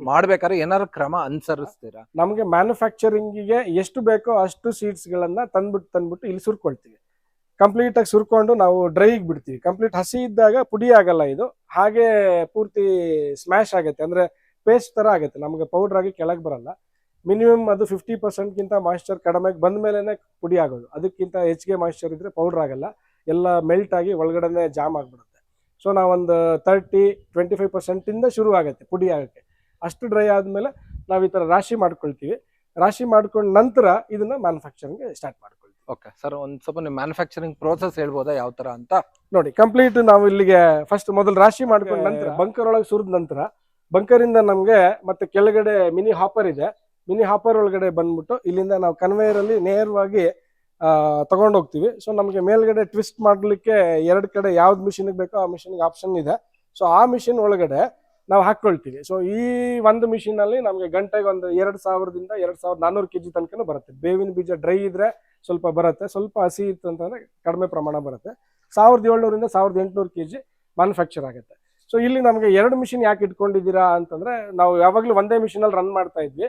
ಮಾಡ್ಬೇಕಾದ್ರೆ ಏನಾದ್ರು ಕ್ರಮ ಅನುಸರಿಸ್ತೀರಾ? ನಮಗೆ ಮ್ಯಾನುಫ್ಯಾಕ್ಚರಿಂಗಿಗೆ ಎಷ್ಟು ಬೇಕೋ ಅಷ್ಟು ಸೀಡ್ಸ್ಗಳನ್ನ ತಂದ್ಬಿಟ್ಟು ತಂದ್ಬಿಟ್ಟು ಇಲ್ಲಿ ಸುರ್ಕೊಳ್ತೀವಿ. ಕಂಪ್ಲೀಟ್ ಆಗಿ ಸುರ್ಕೊಂಡು ನಾವು ಡ್ರೈಗೆ ಬಿಡ್ತೀವಿ. ಕಂಪ್ಲೀಟ್ ಹಸಿ ಇದ್ದಾಗ ಪುಡಿ ಆಗಲ್ಲ ಇದು. ಹಾಗೆ ಪೂರ್ತಿ ಸ್ಮ್ಯಾಶ್ ಆಗುತ್ತೆ. ಅಂದ್ರೆ ಪೇಸ್ಟ್ ತರ ಆಗುತ್ತೆ. ನಮಗೆ ಪೌಡರ್ ಆಗಿ ಕೆಳಗೆ ಬರಲ್ಲ. ಮಿನಿಮಮ್ ಅದು ಫಿಫ್ಟಿ ಪರ್ಸೆಂಟ್ಗಿಂತ ಮಾಯಿಶ್ಚರ್ ಕಡಿಮೆ ಬಂದ ಮೇಲೆನೆ ಪುಡಿ ಆಗೋದು. ಅದಕ್ಕಿಂತ ಹೆಚ್ಚಿಗೆ ಮಾಯಿಶ್ಚರ್ ಇದ್ರೆ ಪೌಡರ್ ಆಗಲ್ಲ. ಎಲ್ಲ ಮೆಲ್ಟ್ ಆಗಿ ಒಳಗಡೆನೆ ಜಾಮ್ ಆಗ್ಬಿಡುತ್ತೆ. ಸೊ ನಾವೊಂದು ತರ್ಟಿ ಟ್ವೆಂಟಿ ಫೈವ್ ಪರ್ಸೆಂಟಿಂದ ಶುರು ಆಗುತ್ತೆ ಪುಡಿ ಆಗಕ್ಕೆ. ಅಷ್ಟು ಡ್ರೈ ಆದಮೇಲೆ ನಾವು ಈ ಥರ ರಾಶಿ ಮಾಡ್ಕೊಳ್ತೀವಿ. ರಾಶಿ ಮಾಡ್ಕೊಂಡ ನಂತರ ಇದನ್ನ ಮ್ಯಾನುಫ್ಯಾಕ್ಚರಿಂಗ್ ಸ್ಟಾರ್ಟ್ ಮಾಡ್ಕೊಳ್ತೀವಿ. ಓಕೆ ಸರ್ ಒಂದು ಸ್ವಲ್ಪ ನೀವು ಮ್ಯಾನುಫ್ಯಾಕ್ಚರಿಂಗ್ ಪ್ರೋಸೆಸ್ ಹೇಳ್ಬೋದಾ? ಯಾವ ತರ ಅಂತ? ನೋಡಿ ಕಂಪ್ಲೀಟ್ ನಾವು ಇಲ್ಲಿಗೆ ಫಸ್ಟ್ ಮೊದಲು ರಾಶಿ ಮಾಡ್ಕೊಂಡ ನಂತರ ಬಂಕರ್ ಒಳಗೆ ಸುರಿದ ನಂತರ ಬಂಕರಿಂದ ನಮಗೆ ಮತ್ತೆ ಕೆಳಗಡೆ ಮಿನಿ ಹಾಪರ್ ಇದೆ. ಮಿನಿ ಹಾಪರ್ ಒಳಗಡೆ ಬಂದ್ಬಿಟ್ಟು ಇಲ್ಲಿಂದ ನಾವು ಕನ್ವೇಯರ್ ಅಲ್ಲಿ ನೇರವಾಗಿ ತಗೊಂಡು ಹೋಗ್ತೀವಿ. ಸೊ ನಮಗೆ ಮೇಲ್ಗಡೆ ಟ್ವಿಸ್ಟ್ ಮಾಡ್ಲಿಕ್ಕೆ ಎರಡು ಕಡೆ ಯಾವ್ದು ಮಿಷಿನ್ಗೆ ಬೇಕೋ ಆ ಮಿಷಿನ್ಗೆ ಆಪ್ಷನ್ ಇದೆ. ಸೊ ಆ ಮಿಷಿನ್ ಒಳಗಡೆ ನಾವು ಹಾಕ್ಕೊಳ್ತೀವಿ. ಸೊ ಈ ಒಂದು ಮಿಷಿನಲ್ಲಿ ನಮಗೆ ಗಂಟೆಗೆ ಒಂದು ಎರಡು ಸಾವಿರದಿಂದ ಎರಡು ಸಾವಿರದ ನಾನ್ನೂರು ಕೆಜಿ ತನಕ ಬರುತ್ತೆ. ಬೇವಿನ ಬೀಜ ಡ್ರೈ ಇದ್ರೆ ಸ್ವಲ್ಪ ಬರುತ್ತೆ. ಸ್ವಲ್ಪ ಹಸಿ ಇತ್ತು ಅಂತಂದ್ರೆ ಕಡಿಮೆ ಪ್ರಮಾಣ ಬರುತ್ತೆ. ಸಾವಿರದ ಏಳ್ನೂರಿಂದ ಸಾವಿರದ ಎಂಟುನೂರು ಕೆಜಿ ಮ್ಯಾನುಫ್ಯಾಕ್ಚರ್ ಆಗುತ್ತೆ. ಸೊ ಇಲ್ಲಿ ನಮಗೆ ಎರಡು ಮಿಷಿನ್ ಯಾಕೆ ಇಟ್ಕೊಂಡಿದ್ದೀರಾ ಅಂತಂದ್ರೆ ನಾವು ಯಾವಾಗಲೂ ಒಂದೇ ಮಿಷಿನಲ್ಲಿ ರನ್ ಮಾಡ್ತಾ ಇದ್ವಿ.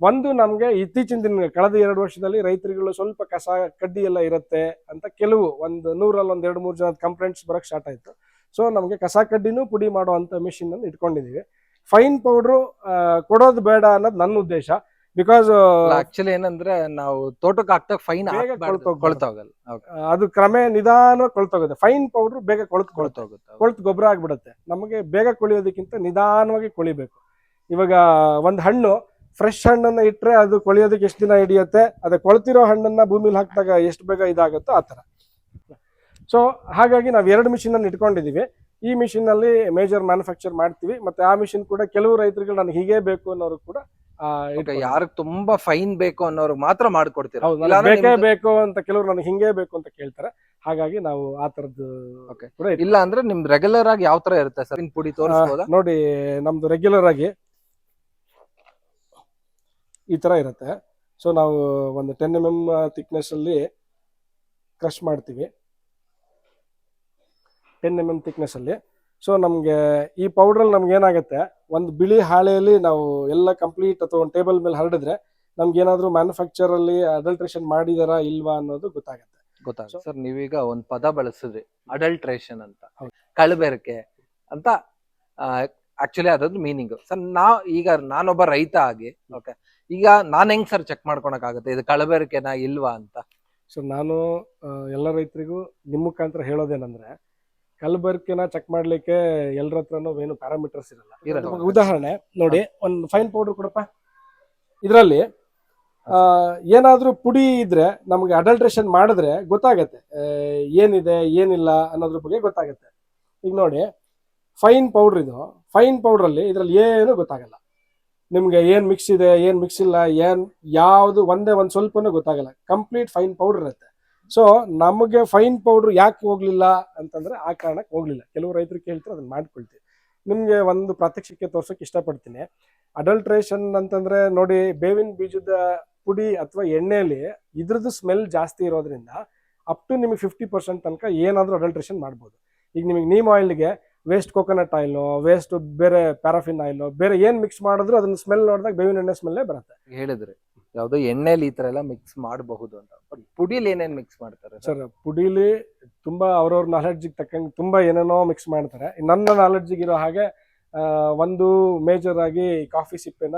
ಒಂದು ನಮಗೆ ಇತ್ತೀಚಿನ ದಿನ, ಕಳೆದ ಎರಡು ವರ್ಷದಲ್ಲಿ ರೈತರುಗಳು ಸ್ವಲ್ಪ ಕಸ, ಕಡ್ಡಿ ಎಲ್ಲ ಇರುತ್ತೆ ಅಂತ ಕೆಲವು ಒಂದು ನೂರಲ್ಲಿ ಒಂದು ಎರಡು ಮೂರು ಜನದ ಕಂಪ್ಲೇಂಟ್ಸ್ ಬರೋಕ್ಕೆ ಸ್ಟಾರ್ಟ್ ಆಯ್ತು. ಸೊ ನಮಗೆ ಕಸ ಕಡ್ಡಿನೂ ಪುಡಿ ಮಾಡುವಂಥ ಮಿಷಿನ್ ಅನ್ನು ಇಟ್ಕೊಂಡಿದ್ದೀವಿ. ಫೈನ್ ಪೌಡ್ರು ಕೊಡೋದು ಬೇಡ ಅನ್ನೋದು ನನ್ನ ಉದ್ದೇಶ. ಬಿಕಾಸ್ ಆಕ್ಚುಲಿ ಏನಂದ್ರೆ ನಾವು ತೋಟಕ್ಕೆ ಹಾಕ್ದಾಗ ಫೈನ್. ಕೊಳ್ತೋಗಲ್ಲ. ಅದು ಕ್ರಮೆ ನಿಧಾನವಾಗಿ ಕೊಳ್ತೋಗುತ್ತೆ. ಫೈನ್ ಪೌಡ್ರು ಬೇಗ ಕೊಳ್ತು ಕೊಳ್ತೋಗುತ್ತೆ ಕೊಳ್ತು ಗೊಬ್ಬರ ಆಗ್ಬಿಡುತ್ತೆ. ನಮಗೆ ಬೇಗ ಕೊಳಿಯೋದಕ್ಕಿಂತ ನಿಧಾನವಾಗಿ ಕೊಳಿಬೇಕು. ಇವಾಗ ಒಂದು ಹಣ್ಣು ಫ್ರೆಶ್ ಹಣ್ಣನ್ನ ಇಟ್ಟರೆ ಅದು ಕೊಳಿಯೋದಕ್ಕೆ ಎಷ್ಟು ದಿನ ಹಿಡಿಯುತ್ತೆ? ಅದೇ ಕೊಳ್ತಿರೋ ಹಣ್ಣನ್ನ ಭೂಮಿಲಿ ಹಾಕಿದಾಗ ಎಷ್ಟು ಬೇಗ ಇದಾಗುತ್ತೋ ಆ ಥರ. ಸೊ ಹಾಗಾಗಿ ನಾವು ಎರಡು ಮಿಷಿನ್ ಅನ್ನು ಇಟ್ಕೊಂಡಿದೀವಿ. ಈ ಮಿಷಿನ್ ಅಲ್ಲಿ ಮೇಜರ್ ಮ್ಯಾನುಫ್ಯಾಕ್ಚರ್ ಮಾಡ್ತೀವಿ. ಮತ್ತೆ ಆ ಮಿಷಿನ್ ಕೂಡ ಕೆಲವು ರೈತರುಗಳು ನನಗೆ ಹೀಗೆ ಬೇಕು ಅನ್ನೋರು ಕೂಡ. ಯಾರಿಗೆ ತುಂಬಾ ಫೈನ್ ಬೇಕು ಅನ್ನೋರು ಮಾತ್ರ ಮಾಡ್ಕೊಡ್ತೀರಾ? ಬೇಕೇ ಬೇಕು ಅಂತ ಕೆಲವರು ನನಗೆ ಹಿಂಗೆ ಬೇಕು ಅಂತ ಕೇಳ್ತಾರೆ. ಹಾಗಾಗಿ ನಾವು ಆ ತರದ್ದು ಇಲ್ಲ ಅಂದ್ರೆ ನಿಮ್ದು ರೆಗ್ಯುಲರ್ ಆಗಿ ಯಾವ ತರ ಇರುತ್ತೆ ಸರ್? ಪುಡಿ ತೋರಿಸ್ಬೋದಾ? ನೋಡಿ ನಮ್ದು ರೆಗ್ಯುಲರ್ ಆಗಿ ಈ ತರ ಇರುತ್ತೆ. ಸೊ ನಾವು ಒಂದು ಟೆನ್ ಎಂ ಎಂ ಥಿಕ್ನೆಸ್ ಅಲ್ಲಿ ಕ್ರಶ್ ಮಾಡ್ತೀವಿ. ಟೆನ್ ಎಂ ಎಂ ಥಿಕ್ನೆಸ್ಸಲ್ಲಿ ಸೊ ನಮಗೆ ಈ ಪೌಡ್ರಲ್ಲಿ ನಮ್ಗೆ ಏನಾಗುತ್ತೆ ಒಂದು ಬಿಳಿ ಹಾಳೆಯಲ್ಲಿ ನಾವು ಎಲ್ಲ ಕಂಪ್ಲೀಟ್ ಅಥವಾ ಒಂದು ಟೇಬಲ್ ಮೇಲೆ ಹರಡಿದ್ರೆ ನಮ್ಗೆ ಏನಾದರೂ ಮ್ಯಾನುಫ್ಯಾಕ್ಚರ್ ಅಲ್ಲಿ ಅಡಲ್ಟ್ರೇಷನ್ ಮಾಡಿದಾರಾ ಇಲ್ವಾ ಅನ್ನೋದು ಗೊತ್ತಾಗುತ್ತೆ. ಗೊತ್ತಾಗುತ್ತೆ. ಸರ್ ನೀವೀಗ ಒಂದು ಪದ ಬಳಸಿದ್ರಿ ಅಡಲ್ಟ್ರೇಷನ್ ಅಂತ. ಕಳಬೆರಕೆ ಕಳಬೇರಿಕೆ ಅಂತ ಆಕ್ಚುಲಿ ಅದ್ರದ್ದು ಮೀನಿಂಗ್ ಸರ್ ನಾ ಈಗ ನಾನೊಬ್ಬ ರೈತ ಆಗಿ ಓಕೆ ಈಗ ನಾನು ಹೆಂಗ್ ಸರ್ ಚೆಕ್ ಮಾಡ್ಕೊಳಕ್ ಆಗುತ್ತೆ ಇದು ಕಳಬೆರಕೆನಾ ಇಲ್ವಾ ಅಂತ? ಸೊ ನಾನು ಎಲ್ಲ ರೈತರಿಗೂ ನಿಮ್ಮ ಮುಖಾಂತರ ಹೇಳೋದೇನಂದ್ರೆ ಕಲಬೆರಕೆನ ಚೆಕ್ ಮಾಡ್ಲಿಕ್ಕೆ ಎಲ್ಲರ ಹತ್ರನೂ ಏನು ಪ್ಯಾರಾಮೀಟರ್ಸ್ ಇರಲ್ಲ. ಉದಾಹರಣೆ ನೋಡಿ ಒಂದು ಫೈನ್ ಪೌಡರ್ ಕೊಡಪ್ಪ. ಇದರಲ್ಲಿ ಏನಾದ್ರೂ ಪುಡಿ ಇದ್ರೆ ನಮಗೆ ಅಡಲ್ಟ್ರೇಷನ್ ಮಾಡಿದ್ರೆ ಗೊತ್ತಾಗತ್ತೆ. ಆ, ಏನಿದೆ ಏನಿಲ್ಲ ಅನ್ನೋದ್ರ ಬಗ್ಗೆ ಗೊತ್ತಾಗತ್ತೆ. ಈಗ ನೋಡಿ ಫೈನ್ ಪೌಡರ್ ಇದು. ಫೈನ್ ಪೌಡರ್ ಅಲ್ಲಿ ಇದ್ರಲ್ಲಿ ಏನು ಗೊತ್ತಾಗಲ್ಲ. ನಿಮ್ಗೆ ಏನ್ ಮಿಕ್ಸ್ ಇದೆ ಏನ್ ಮಿಕ್ಸ್ ಇಲ್ಲ ಏನ್ ಯಾವ್ದು ಒಂದೇ ಒಂದ್ ಸ್ವಲ್ಪನೂ ಗೊತ್ತಾಗಲ್ಲ. ಕಂಪ್ಲೀಟ್ ಫೈನ್ ಪೌಡರ್ ಇರುತ್ತೆ. ಸೊ ನಮಗೆ ಫೈನ್ ಪೌಡ್ರ್ ಯಾಕೆ ಹೋಗ್ಲಿಲ್ಲ ಅಂತಂದ್ರೆ ಆ ಕಾರಣಕ್ಕೆ ಹೋಗ್ಲಿಲ್ಲ. ಕೆಲವು ರೈತರು ಕೇಳ್ತಾರೆ ಅದನ್ನ ಮಾಡ್ಕೊಳ್ತೀವಿ. ನಿಮ್ಗೆ ಒಂದು ಪ್ರಾತ್ಯಕ್ಷಿಕೆ ತೋರ್ಸೋಕೆ ಇಷ್ಟಪಡ್ತೀನಿ. ಅಡಲ್ಟ್ರೇಷನ್ ಅಂತಂದ್ರೆ ನೋಡಿ, ಬೇವಿನ ಬೀಜದ ಪುಡಿ ಅಥವಾ ಎಣ್ಣೆಯಲ್ಲಿ ಇದ್ರದ್ದು ಸ್ಮೆಲ್ ಜಾಸ್ತಿ ಇರೋದ್ರಿಂದ ಅಪ್ ಟು ನಿಮಗೆ ಫಿಫ್ಟಿ ಪರ್ಸೆಂಟ್ ತನಕ ಏನಾದರೂ ಅಡಲ್ಟ್ರೇಷನ್ ಮಾಡ್ಬೋದು. ಈಗ ನಿಮಗೆ ನೀಮ್ ಆಯಿಲ್ಗೆ ವೇಸ್ಟ್ ಕೋಕೋನಟ್ ಆಯಿಲು ವೇಸ್ಟ್ ಬೇರೆ ಪ್ಯಾರಾಫಿನ್ ಆಯಿಲು ಬೇರೆ ಏನು ಮಿಕ್ಸ್ ಮಾಡಿದ್ರು ಅದನ್ನ ಸ್ಮೆಲ್ ನೋಡಿದಾಗ ಬೇವಿನ ಎಣ್ಣೆ ಸ್ಮೆಲ್ಲೇ ಬರುತ್ತೆ. ಹೇಳಿದ್ರಿ. ಯಾವ್ದೋ ಎಣ್ಣೆಲಿ ಈ ತರ ಎಲ್ಲ ಮಿಕ್ಸ್ ಮಾಡಬಹುದು ಅಂತ. ಪುಡಿಲಿ ಏನೇನು ಮಿಕ್ಸ್ ಮಾಡ್ತಾರೆ ಸರ್? ಪುಡಿಲಿ ತುಂಬಾ ಅವ್ರವ್ರ ನಾಲೆಡ್ಜಿಗೆ ತಕ್ಕಂಗೆ ತುಂಬಾ ಏನೇನೋ ಮಿಕ್ಸ್ ಮಾಡ್ತಾರೆ. ನನ್ನ ನಾಲೆಡ್ಜಿಗೆ ಇರೋ ಹಾಗೆ ಒಂದು ಮೇಜರ್ ಆಗಿ ಕಾಫಿ ಸಿಪ್ಪೆನ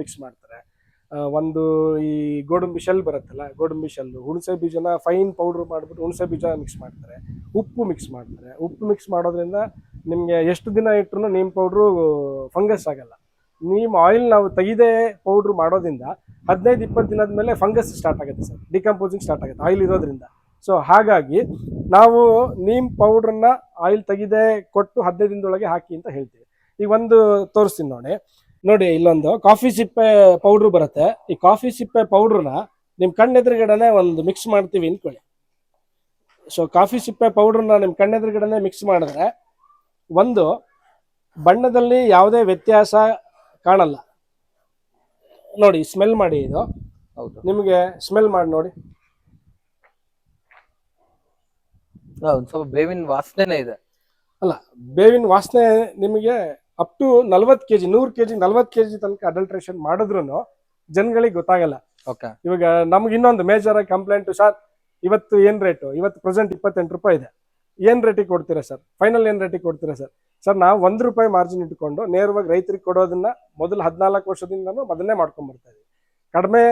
ಮಿಕ್ಸ್ ಮಾಡ್ತಾರೆ. ಒಂದು ಈ ಗೋಡಂಬಿ ಶೆಲ್ ಬರುತ್ತಲ್ಲ, ಗೋಡಂಬಿ ಶೆಲ್ ಹುಣಸೆ ಬೀಜನ ಫೈನ್ ಪೌಡರ್ ಮಾಡಿಬಿಟ್ಟು ಹುಣಸೆ ಬೀಜ ಮಿಕ್ಸ್ ಮಾಡ್ತಾರೆ. ಉಪ್ಪು ಮಿಕ್ಸ್ ಮಾಡ್ತಾರೆ. ಉಪ್ಪು ಮಿಕ್ಸ್ ಮಾಡೋದ್ರಿಂದ ನಿಮಗೆ ಎಷ್ಟು ದಿನ ಇಟ್ಟರು ನೀಮ್ ಪೌಡ್ರು ಫಂಗಸ್ ಆಗಲ್ಲ. ನೀಮ್ ಆಯಿಲ್ ನಾವು ತೆಗೆದೇ ಪೌಡ್ರ್ ಮಾಡೋದ್ರಿಂದ ಹದಿನೈದು, ಇಪ್ಪತ್ತು ದಿನದ ಮೇಲೆ ಫಂಗಸ್ ಸ್ಟಾರ್ಟ್ ಆಗುತ್ತೆ ಸರ್. ಡಿಕಂಪೋಸಿಂಗ್ ಸ್ಟಾರ್ಟ್ ಆಗುತ್ತೆ ಆಯಿಲ್ ಇರೋದ್ರಿಂದ. ಸೊ ಹಾಗಾಗಿ ನಾವು ನೀಮ್ ಪೌಡ್ರನ್ನ ಆಯಿಲ್ ತೆಗೆದೇ ಕೊಟ್ಟು ಹದಿನೈದು ದಿನದೊಳಗೆ ಹಾಕಿ ಅಂತ ಹೇಳ್ತೀವಿ. ಈಗ ಒಂದು ತೋರಿಸ್ತೀನಿ ನೋಡಿ. ನೋಡಿ, ಇಲ್ಲೊಂದು ಕಾಫಿ ಸಿಪ್ಪೆ ಪೌಡ್ರ್ ಬರುತ್ತೆ. ಈ ಕಾಫಿ ಸಿಪ್ಪೆ ಪೌಡ್ರನ್ನ ನಿಮ್ಮ ಕಣ್ಣೆದುರುಗಡೆನೆ ಒಂದು ಮಿಕ್ಸ್ ಮಾಡ್ತೀವಿ ಅಂದ್ಕೊಳ್ಳಿ ಸೊ ಕಾಫಿ ಸಿಪ್ಪೆ ಪೌಡ್ರನ್ನ ನಿಮ್ಮ ಕಣ್ಣೆದುರುಗಡೆನೆ ಮಿಕ್ಸ್ ಮಾಡಿದ್ರೆ ಒಂದು ಬಣ್ಣದಲ್ಲಿ ಯಾವುದೇ ವ್ಯತ್ಯಾಸ ಕಾಣಲ್ಲ. ನೋಡಿ ಸ್ಮೆಲ್ ಮಾಡಿ ಇದು. ಹೌದು. ನಿಮಗೆ ಸ್ಮೆಲ್ ಮಾಡಿ ನೋಡಿ. ಒಂದ್ ಸ್ವಲ್ಪ ಬೇವಿನ ವಾಸನೆ ಇದೆ. ಅಲ್ಲ ಬೇವಿನ ವಾಸನೆ ನಿಮಗೆ ಅಪ್ ಟು ನಲ್ವತ್ತು ಕೆಜಿ ನೂರು ಕೆ ಜಿ ನಲ್ವತ್ತು ಕೆ ಜಿ ತನಕ ಅಡಲ್ಟ್ರೇಷನ್ ಮಾಡಿದ್ರು ಜನಗಳಿಗೆ ಗೊತ್ತಾಗಲ್ಲ. ಓಕೆ ಇವಾಗ ನಮ್ಗೆ ಇನ್ನೊಂದು ಮೇಜರ್ ಆಗಿ ಕಂಪ್ಲೇಂಟ್ ಸರ್ ಇವತ್ತು ಏನ್ ರೇಟು ಇವತ್ತು ಪ್ರೆಸೆಂಟ್ ಇಪ್ಪತ್ತೆಂಟು ರೂಪಾಯಿ ಇದೆ. ಏನ್ ರೇಟಿಗೆ ಕೊಡ್ತೀರಾ ಸರ್ ಫೈನಲ್ ಏನ್ ರೇಟಿಗೆ ಕೊಡ್ತೀರಾ ಸರ್ ಸರ್, ನಾವು ಒಂದು ರೂಪಾಯಿ ಮಾರ್ಜಿನ್ ಇಟ್ಕೊಂಡು ನೇರವಾಗಿ ರೈತರಿಗೆ ಕೊಡೋದನ್ನ ಮೊದಲು ಹದಿನಾಲ್ಕು ವರ್ಷದಿಂದನೂ ಮೊದಲನೇ ಮಾಡ್ಕೊಂಡ್ ಬರ್ತಾ ಇದೀವಿ. ಕಡಿಮೆ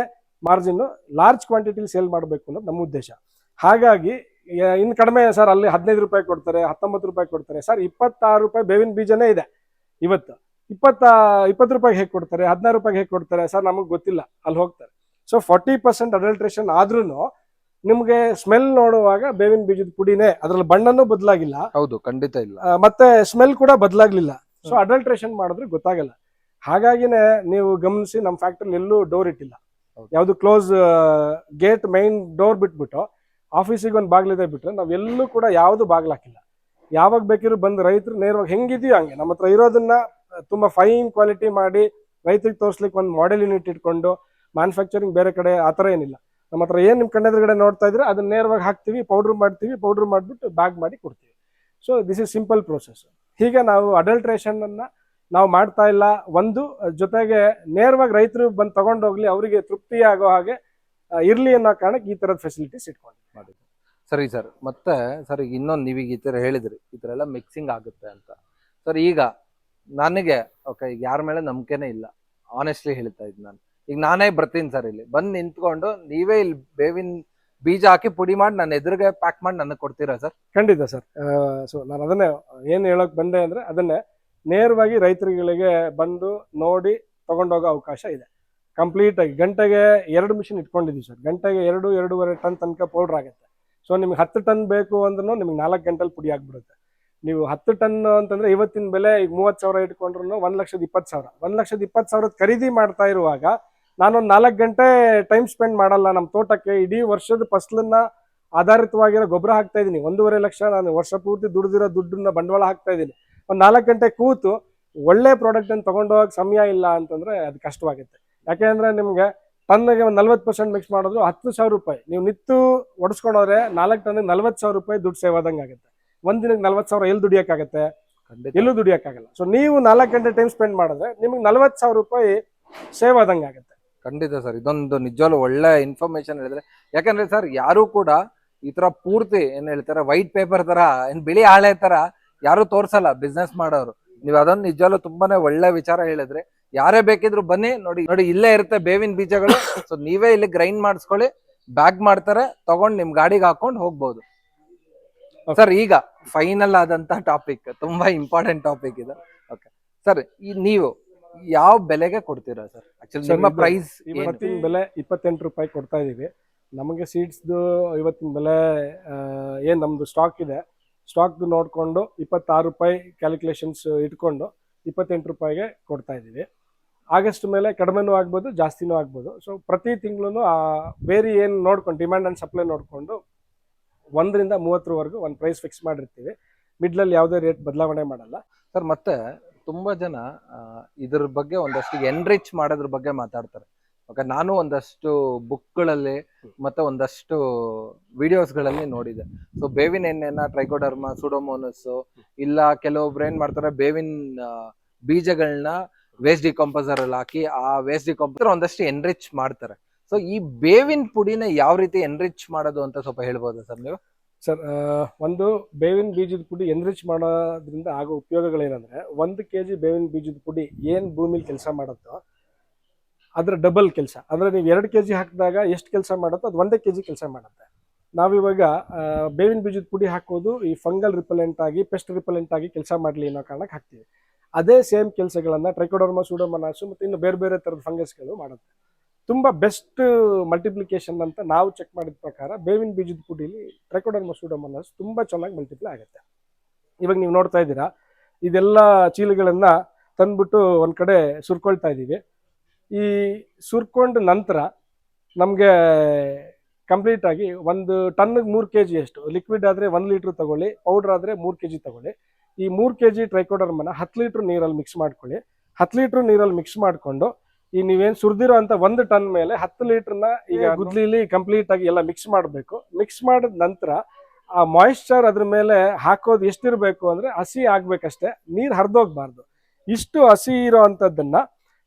ಮಾರ್ಜಿನ್ ಲಾರ್ಜ್ ಕ್ವಾಂಟಿಟಿಲಿ ಸೇಲ್ ಮಾಡಬೇಕು ಅನ್ನೋದು ನಮ್ಮ ಉದ್ದೇಶ. ಹಾಗಾಗಿ ಇನ್ನು ಕಡಿಮೆ ಸರ್, ಅಲ್ಲಿ ಹದಿನೈದು ರೂಪಾಯಿ ಕೊಡ್ತಾರೆ, ಹತ್ತೊಂಬತ್ತು ರೂಪಾಯಿ ಕೊಡ್ತಾರೆ. ಸರ್, ಇಪ್ಪತ್ತಾರು ರೂಪಾಯಿ ಬೇವಿನ ಬೀಜನೇ ಇದೆ ಇವತ್ತು. ಇಪ್ಪತ್ತ, ಇಪ್ಪತ್ತು ರೂಪಾಯಿಗೆ ಹೇಗೆ ಕೊಡ್ತಾರೆ, ಹದಿನಾರು ರೂಪಾಯಿಗೆ ಹೇಗೆ ಕೊಡ್ತಾರೆ ಸರ್, ನಮಗೆ ಗೊತ್ತಿಲ್ಲ. ಅಲ್ಲಿ ಹೋಗ್ತಾರೆ. ಸೊ ಫಾರ್ಟಿ ಪರ್ಸೆಂಟ್ ಅಡಲ್ಟ್ರೇಷನ್ ಆದ್ರೂ ನಿಮ್ಗೆ ಸ್ಮೆಲ್ ನೋಡುವಾಗ ಬೇವಿನ ಬೀಜದ ಪುಡಿನೇ ಅದ್ರಲ್ಲಿ ಬಣ್ಣನೂ ಬದಲಾಗಿಲ್ಲ. ಹೌದು ಖಂಡಿತ ಇಲ್ಲ. ಮತ್ತೆ ಸ್ಮೆಲ್ ಕೂಡ ಬದಲಾಗ್ಲಿಲ್ಲ. ಸೊ ಅಡಲ್ಟ್ರೇಷನ್ ಮಾಡಿದ್ರೆ ಗೊತ್ತಾಗಲ್ಲ. ಹಾಗಾಗಿನೇ ನೀವು ಗಮನಿಸಿ ನಮ್ಮ ಫ್ಯಾಕ್ಟ್ರಿಲಿ ಎಲ್ಲೂ ಡೋರ್ ಇಟ್ಟಿಲ್ಲ. ಹೌದು. ಯಾವುದು ಕ್ಲೋಸ್ ಗೇಟ್ ಮೈನ್ ಡೋರ್ ಬಿಟ್ಬಿಟ್ಟು ಆಫೀಸಿಗೆ ಒಂದು ಬಾಗಿಲಿದೆ ಬಿಟ್ರೆ ನಾವ್ ಎಲ್ಲೂ ಕೂಡ ಯಾವುದು ಬಾಗ್ಲಾಕಿಲ್ಲ ಯಾವಾಗ ಬೇಕಿದ್ರು ಬಂದು ರೈತರು ನೇರವಾಗಿ ಹೆಂಗಿದೆಯೋ ಹಂಗೆ. ನಮ್ಮ ಹತ್ರ ಇರೋದನ್ನ ತುಂಬಾ ಫೈನ್ ಕ್ವಾಲಿಟಿ ಮಾಡಿ ರೈತರಿಗೆ ತೋರಿಸ್ಲಿಕ್ಕೆ ಒಂದು ಮಾಡೆಲ್ ಯೂನಿಟ್ ಇಟ್ಕೊಂಡು ಮ್ಯಾನುಫ್ಯಾಕ್ಚರಿಂಗ್ ಬೇರೆ ಕಡೆ ಆ ಥರ ಏನಿಲ್ಲ. ನಮ್ಮ ಹತ್ರ ಏನು ನಿಮ್ಮ ಕಣ್ಣೆದುರುಗಡೆ ನೋಡ್ತಾ ಇದ್ರೆ ಅದನ್ನ ನೇರವಾಗಿ ಹಾಕ್ತೀವಿ ಪೌಡ್ರ್ ಮಾಡ್ತೀವಿ ಪೌಡ್ರ್ ಮಾಡಿಬಿಟ್ಟು ಬ್ಯಾಗ್ ಮಾಡಿ ಕೊಡ್ತೀವಿ. So this is simple process ಹೀಗೆ ನಾವು ಅಡಲ್ಟ್ರೇಷನ್ ಅನ್ನ ನಾವು ಮಾಡ್ತಾ ಇಲ್ಲ. ಒಂದು, ಜೊತೆಗೆ ನೇರವಾಗಿ ರೈತರು ಬಂದು ತಗೊಂಡೋಗ್ಲಿ ಅವರಿಗೆ ತೃಪ್ತಿ ಆಗೋ ಹಾಗೆ ಇರಲಿ ಅನ್ನೋ ಕಾರಣಕ್ಕೆ ಈ ತರದ ಫೆಸಿಲಿಟೀಸ್ ಇಟ್ಕೊಂಡು ಮಾಡಿದ್ವಿ ಸರಿ ಸರ್, ಮತ್ತೆ ಸರ್ ಇನ್ನೊಂದು ನೀವೀಗ ಈ ತರ ಹೇಳಿದ್ರಿ. ಈ ಥರ ಎಲ್ಲ ಮಿಕ್ಸಿಂಗ್ ಆಗುತ್ತೆ ಅಂತ. ಸರ್, ಈಗ ನನಗೆ ಓಕೆ ಈಗ ಯಾರ ಮೇಲೆ ನಂಬಿಕೆನೇ ಇಲ್ಲ. ಆನೆಸ್ಟ್ಲಿ ಹೇಳ್ತಾ ಇದ್ದೀನಿ ನಾನು. ಈಗ ನಾನೇ ಬರ್ತೀನಿ ಸರ್ ಇಲ್ಲಿ. ಬಂದು ನಿಂತ್ಕೊಂಡು ನೀವೇ ಇಲ್ಲಿ ಬೇವಿನ ಬೀಜ ಹಾಕಿ ಪುಡಿ ಮಾಡಿ ನನ್ನ ಎದುರಿಗೆ ಪ್ಯಾಕ್ ಮಾಡಿ ನನಗೆ ಕೊಡ್ತೀರಾ ಸರ್? ಖಂಡಿತ ಸರ್. ಸೊ ನಾನು ಅದನ್ನೇ ಏನು ಹೇಳೋಕೆ ಬಂದೆ ಅಂದರೆ ಅದನ್ನೇ ನೇರವಾಗಿ ರೈತರುಗಳಿಗೆ ಬಂದು ನೋಡಿ ತೊಗೊಂಡೋಗೋ ಅವಕಾಶ ಇದೆ. ಕಂಪ್ಲೀಟ್ ಆಗಿ ಗಂಟೆಗೆ ಎರಡು ಮಿಷಿನ್ ಇಟ್ಕೊಂಡಿದ್ದೀವಿ ಸರ್. ಗಂಟೆಗೆ ಎರಡು, ಎರಡೂವರೆ ಟನ್ ತನಕ ಪೌಡ್ರ್ ಆಗುತ್ತೆ. ಸೊ ನಿಮ್ಗೆ ಹತ್ತು ಟನ್ ಬೇಕು ಅಂದ್ರೂ ನಿಮ್ಗೆ ನಾಲ್ಕು ಗಂಟೆಲಿ ಪುಡಿ ಆಗಿಬಿಡುತ್ತೆ. ನೀವು ಹತ್ತು ಟನ್ ಅಂತಂದರೆ ಇವತ್ತಿನ ಬೆಲೆ ಈಗ ಮೂವತ್ತು ಸಾವಿರ ಇಟ್ಕೊಂಡ್ರು ಒಂದು ಲಕ್ಷದ ಇಪ್ಪತ್ತು ಸಾವಿರ. ಒಂದು ಲಕ್ಷದ ಇಪ್ಪತ್ತು ಸಾವಿರದ ಖರೀದಿ ಮಾಡ್ತಾ ಇರುವಾಗ ನಾನೊಂದು ನಾಲ್ಕು ಗಂಟೆ ಟೈಮ್ ಸ್ಪೆಂಡ್ ಮಾಡಲ್ಲ. ನಮ್ಮ ತೋಟಕ್ಕೆ ಇಡೀ ವರ್ಷದ ಫಸಲನ್ನ ಆಧಾರಿತವಾಗಿರೋ ಗೊಬ್ಬರ ಹಾಕ್ತಾ ಇದ್ದೀನಿ ಒಂದೂವರೆ ಲಕ್ಷ ನಾನು ವರ್ಷ ಪೂರ್ತಿ ದುಡ್ದಿರೋ ದುಡ್ಡನ್ನ ಬಂಡವಾಳ ಹಾಕ್ತಾ ಇದ್ದೀನಿ ಒಂದು ನಾಲ್ಕು ಗಂಟೆ ಕೂತು ಒಳ್ಳೆ ಪ್ರಾಡಕ್ಟ್ ಅನ್ನು ತಗೊಂಡೋಗಕ್ ಸಮಯ ಇಲ್ಲ ಅಂತಂದರೆ ಅದು ಕಷ್ಟವಾಗುತ್ತೆ. ಯಾಕೆಂದ್ರೆ ನಿಮಗೆ ಟನ್ಗೆ ಒಂದು ನಲ್ವತ್ತು ಪರ್ಸೆಂಟ್ ಮಿಕ್ಸ್ ಮಾಡಿದ್ರು ಹತ್ತು ಸಾವಿರ ರೂಪಾಯಿ. ನೀವು ನಿತ್ತು ಒಡಿಸ್ಕೊಂಡೋದ್ರೆ ನಾಲ್ಕು ಟನ್ಗೆ ನಲ್ವತ್ತು ಸಾವಿರ ರೂಪಾಯಿ ದುಡ್ಡು ಸೇವ್ ಆದಂಗೆ ಆಗುತ್ತೆ. ಒಂದು ದಿನಕ್ಕೆ ನಲ್ವತ್ತು ಸಾವಿರ ಎಲ್ಲಿ ದುಡಿಯೋಕ್ಕಾಗತ್ತೆ? ಎಲ್ಲೂ ದುಡಿಯೋಕ್ಕಾಗಲ್ಲ. ಸೊ ನೀವು ನಾಲ್ಕು ಗಂಟೆ ಟೈಮ್ ಸ್ಪೆಂಡ್ ಮಾಡಿದ್ರೆ ನಿಮಗೆ ನಲ್ವತ್ತು ಸಾವಿರ ರೂಪಾಯಿ ಸೇವ್ ಆದಂಗೆ ಆಗುತ್ತೆ. ಖಂಡಿತ ಸರ್, ಇದೊಂದು ನಿಜವಾಗ್ಲೂ ಒಳ್ಳೆ ಇನ್ಫಾರ್ಮೇಶನ್ ಹೇಳಿದ್ರೆ. ಯಾಕಂದ್ರೆ ಸರ್, ಯಾರು ಕೂಡ ಈ ತರ ಪೂರ್ತಿ ಏನ್ ಹೇಳ್ತಾರೆ ವೈಟ್ ಪೇಪರ್ ತರ, ಏನ್ ಬಿಳಿ ಹಾಳೆ ತರ ಯಾರು ತೋರ್ಸಲ್ಲ ಬಿಸ್ನೆಸ್ ಮಾಡೋರು. ನೀವು ಅದೊಂದು ನಿಜವಾಗ್ಲೂ ತುಂಬಾನೇ ಒಳ್ಳೆ ವಿಚಾರ ಹೇಳಿದ್ರೆ. ಯಾರೇ ಬೇಕಿದ್ರು ಬನ್ನಿ, ನೋಡಿ ನೋಡಿ ಇಲ್ಲೇ ಇರುತ್ತೆ ಬೇವಿನ ಬೀಜಗಳು. ಸೊ ನೀವೇ ಇಲ್ಲಿ ಗ್ರೈಂಡ್ ಮಾಡಿಸ್ಕೊಳ್ಳಿ ಬ್ಯಾಗ್ ಮಾಡ್ತಾರೆ, ತಗೊಂಡ್ ನಿಮ್ ಗಾಡಿಗೆ ಹಾಕೊಂಡು ಹೋಗ್ಬೋದು. ಸರ್, ಈಗ ಫೈನಲ್ ಆದಂತ ಟಾಪಿಕ್ ತುಂಬಾ ಇಂಪಾರ್ಟೆಂಟ್ ಟಾಪಿಕ್ ಇದು. ಓಕೆ ಸರ್, ಈ ನೀವು ಯಾವ ಬೆಲೆಗೆ ಕೊಡ್ತೀರಾ ಸರ್? ಆಕ್ಚುಲಿ ನಿಮ್ಮ ಪ್ರೈಸ್ ಇವತ್ತಿನ ಬೆಲೆ ಇಪ್ಪತ್ತೆಂಟು ರೂಪಾಯಿ ಕೊಡ್ತಾ ಇದೀವಿ. ನಮಗೆ ಸೀಡ್ಸ್ದು ಇವತ್ತಿನ ಬೆಲೆ ಏನು ನಮ್ದು ಸ್ಟಾಕ್ ಇದೆ. ಸ್ಟಾಕ್ದು ನೋಡ್ಕೊಂಡು ಇಪ್ಪತ್ತಾರು ರೂಪಾಯಿ ಕ್ಯಾಲ್ಕುಲೇಷನ್ಸ್ ಇಟ್ಕೊಂಡು ಇಪ್ಪತ್ತೆಂಟು ರೂಪಾಯಿಗೆ ಕೊಡ್ತಾ ಇದೀವಿ. ಆಗಸ್ಟ್ ಮೇಲೆ ಕಡಿಮೆನೂ ಆಗ್ಬೋದು ಜಾಸ್ತಿನೂ ಆಗ್ಬೋದು. ಸೊ ಪ್ರತಿ ತಿಂಗಳು ಬೇರೆ ಏನು ನೋಡ್ಕೊಂಡು ಡಿಮ್ಯಾಂಡ್ ಆ್ಯಂಡ್ ಸಪ್ಲೈ ನೋಡಿಕೊಂಡು ಒಂದರಿಂದ ಮೂವತ್ತರವರೆಗೂ ಒಂದು ಪ್ರೈಸ್ ಫಿಕ್ಸ್ ಮಾಡಿರ್ತೀವಿ. ಮಿಡ್ಲಲ್ಲಿ ಯಾವುದೇ ರೇಟ್ ಬದಲಾವಣೆ ಮಾಡಲ್ಲ. ಸರ್ ಮತ್ತೆ ತುಂಬಾ ಜನ ಇದ್ರ ಬಗ್ಗೆ ಒಂದಷ್ಟು ಎನ್ರಿಚ್ ಮಾಡೋದ್ರ ಬಗ್ಗೆ ಮಾತಾಡ್ತಾರೆ. ಓಕೆ ನಾನು ಒಂದಷ್ಟು ಬುಕ್ಗಳಲ್ಲಿ ಮತ್ತೆ ಒಂದಷ್ಟು ವಿಡಿಯೋಸ್ಗಳಲ್ಲಿ ನೋಡಿದೆ. ಸೊ ಬೇವಿನ ಎಣ್ಣೆನ ಟ್ರೈಕೋಡರ್ಮಾ ಸುಡೋಮೋನಸ್ ಇಲ್ಲ ಕೆಲವೊಬ್ರು ಏನ್ ಮಾಡ್ತಾರೆ, ಬೇವಿನ ಬೀಜಗಳನ್ನ ವೇಸ್ಟ್ ಡಿಕಾಂಪೋಸರ್ ಅಲ್ಲಿ ಹಾಕಿ ಆ ವೇಸ್ಟ್ ಡಿಕಾಂಪೋಸರ್ ಒಂದಷ್ಟು ಎನ್ರಿಚ್ ಮಾಡ್ತಾರೆ. ಸೊ ಈ ಬೇವಿನ ಪುಡಿನ ಯಾವ ರೀತಿ ಎನ್ರಿಚ್ ಮಾಡೋದು ಅಂತ ಸ್ವಲ್ಪ ಹೇಳ್ಬೋದಾ ಸರ್ ನೀವು? ಸರ್ ಒಂದು ಬೇವಿನ ಬೀಜದ ಪುಡಿ ಎನ್ರಿಚ್ ಮಾಡೋದ್ರಿಂದ ಆಗೋ ಉಪಯೋಗಗಳೇನಂದ್ರೆ, ಒಂದು ಕೆ ಜಿ ಬೇವಿನ ಬೀಜದ ಪುಡಿ ಏನು ಭೂಮಿಲಿ ಕೆಲಸ ಮಾಡುತ್ತೋ, ಅದರ ಡಬಲ್ ಕೆಲಸ. ಅಂದರೆ ನೀವು ಎರಡು ಕೆ ಜಿ ಹಾಕಿದಾಗ ಎಷ್ಟು ಕೆಲಸ ಮಾಡುತ್ತೋ ಅದು ಒಂದೇ ಕೆ ಜಿ ಕೆಲಸ ಮಾಡುತ್ತೆ. ನಾವಿವಾಗ ಬೇವಿನ ಬೀಜದ ಪುಡಿ ಹಾಕೋದು ಈ ಫಂಗಲ್ ರಿಪಲೆಂಟ್ ಆಗಿ ಪೆಸ್ಟ್ ರಿಪಲೆಂಟ್ ಆಗಿ ಕೆಲಸ ಮಾಡಲಿ ಅನ್ನೋ ಕಾರಣಕ್ಕೆ ಹಾಕ್ತೀವಿ. ಅದೇ ಸೇಮ್ ಕೆಲಸಗಳನ್ನು ಟ್ರೈಕೋಡರ್ಮಾ ಸೂಡೋಮನಾಸು ಮತ್ತು ಇನ್ನು ಬೇರೆ ಬೇರೆ ಥರದ ಫಂಗಸ್ಗಳು ಮಾಡುತ್ತೆ. ತುಂಬ ಬೆಸ್ಟ್ ಮಲ್ಟಿಪ್ಲಿಕೇಶನ್ ಅಂತ ನಾವು ಚೆಕ್ ಮಾಡಿದ ಪ್ರಕಾರ ಬೇವಿನ ಬೀಜದ ಪುಡಿಲಿ ಟ್ರೈಕೋಡರ್ಮ ಸೂಡೋಮನಾಸ್ ತುಂಬ ಚೆನ್ನಾಗಿ ಮಲ್ಟಿಪ್ಲೈ ಆಗುತ್ತೆ. ಇವಾಗ ನೀವು ನೋಡ್ತಾ ಇದ್ದೀರಾ, ಇದೆಲ್ಲ ಚೀಲಗಳನ್ನು ತಂದ್ಬಿಟ್ಟು ಒಂದು ಕಡೆ ಸುರ್ಕೊಳ್ತಾ ಇದ್ದೀವಿ. ಈ ಸುರ್ಕೊಂಡ ನಂತರ ನಮಗೆ ಕಂಪ್ಲೀಟ್ ಆಗಿ ಒಂದು ಟನ್ಗೆ ಮೂರು ಕೆ ಜಿ ಅಷ್ಟು ಲಿಕ್ವಿಡ್ ಆದರೆ ಒಂದು ಲೀಟ್ರ್ ತಗೊಳ್ಳಿ ಪೌಡ್ರ್ ಆದರೆ ಮೂರು ಕೆ ಜಿ ತಗೊಳ್ಳಿ. ಈ ಮೂರು ಕೆ ಜಿ ಟ್ರೈಕೋಡರ್ಮನ ಹತ್ತು ಲೀಟ್ರ್ ನೀರಲ್ಲಿ ಮಿಕ್ಸ್ ಮಾಡ್ಕೊಳ್ಳಿ. ಹತ್ತು ಲೀಟ್ರ್ ನೀರಲ್ಲಿ ಮಿಕ್ಸ್ ಮಾಡಿಕೊಂಡು ಈ ನೀವೇನು ಸುರಿದಿರೋ ಅಂತ ಒಂದು ಟನ್ ಮೇಲೆ ಹತ್ತು ಲೀಟ್ರನ್ನ ಈಗ ಗುದ್ಲಿಲಿ ಕಂಪ್ಲೀಟ್ ಆಗಿ ಎಲ್ಲ ಮಿಕ್ಸ್ ಮಾಡಬೇಕು. ಮಿಕ್ಸ್ ಮಾಡಿದ ನಂತರ ಆ ಮಾಯಿಶ್ಚರ್ ಅದ್ರ ಮೇಲೆ ಹಾಕೋದು ಎಷ್ಟಿರಬೇಕು ಅಂದ್ರೆ ಹಸಿ ಆಗ್ಬೇಕಷ್ಟೇ. ನೀರು ಹರಿದೋಗ್ಬಾರ್ದು. ಇಷ್ಟು ಹಸಿ ಇರೋ ಅಂಥದ್ದನ್ನ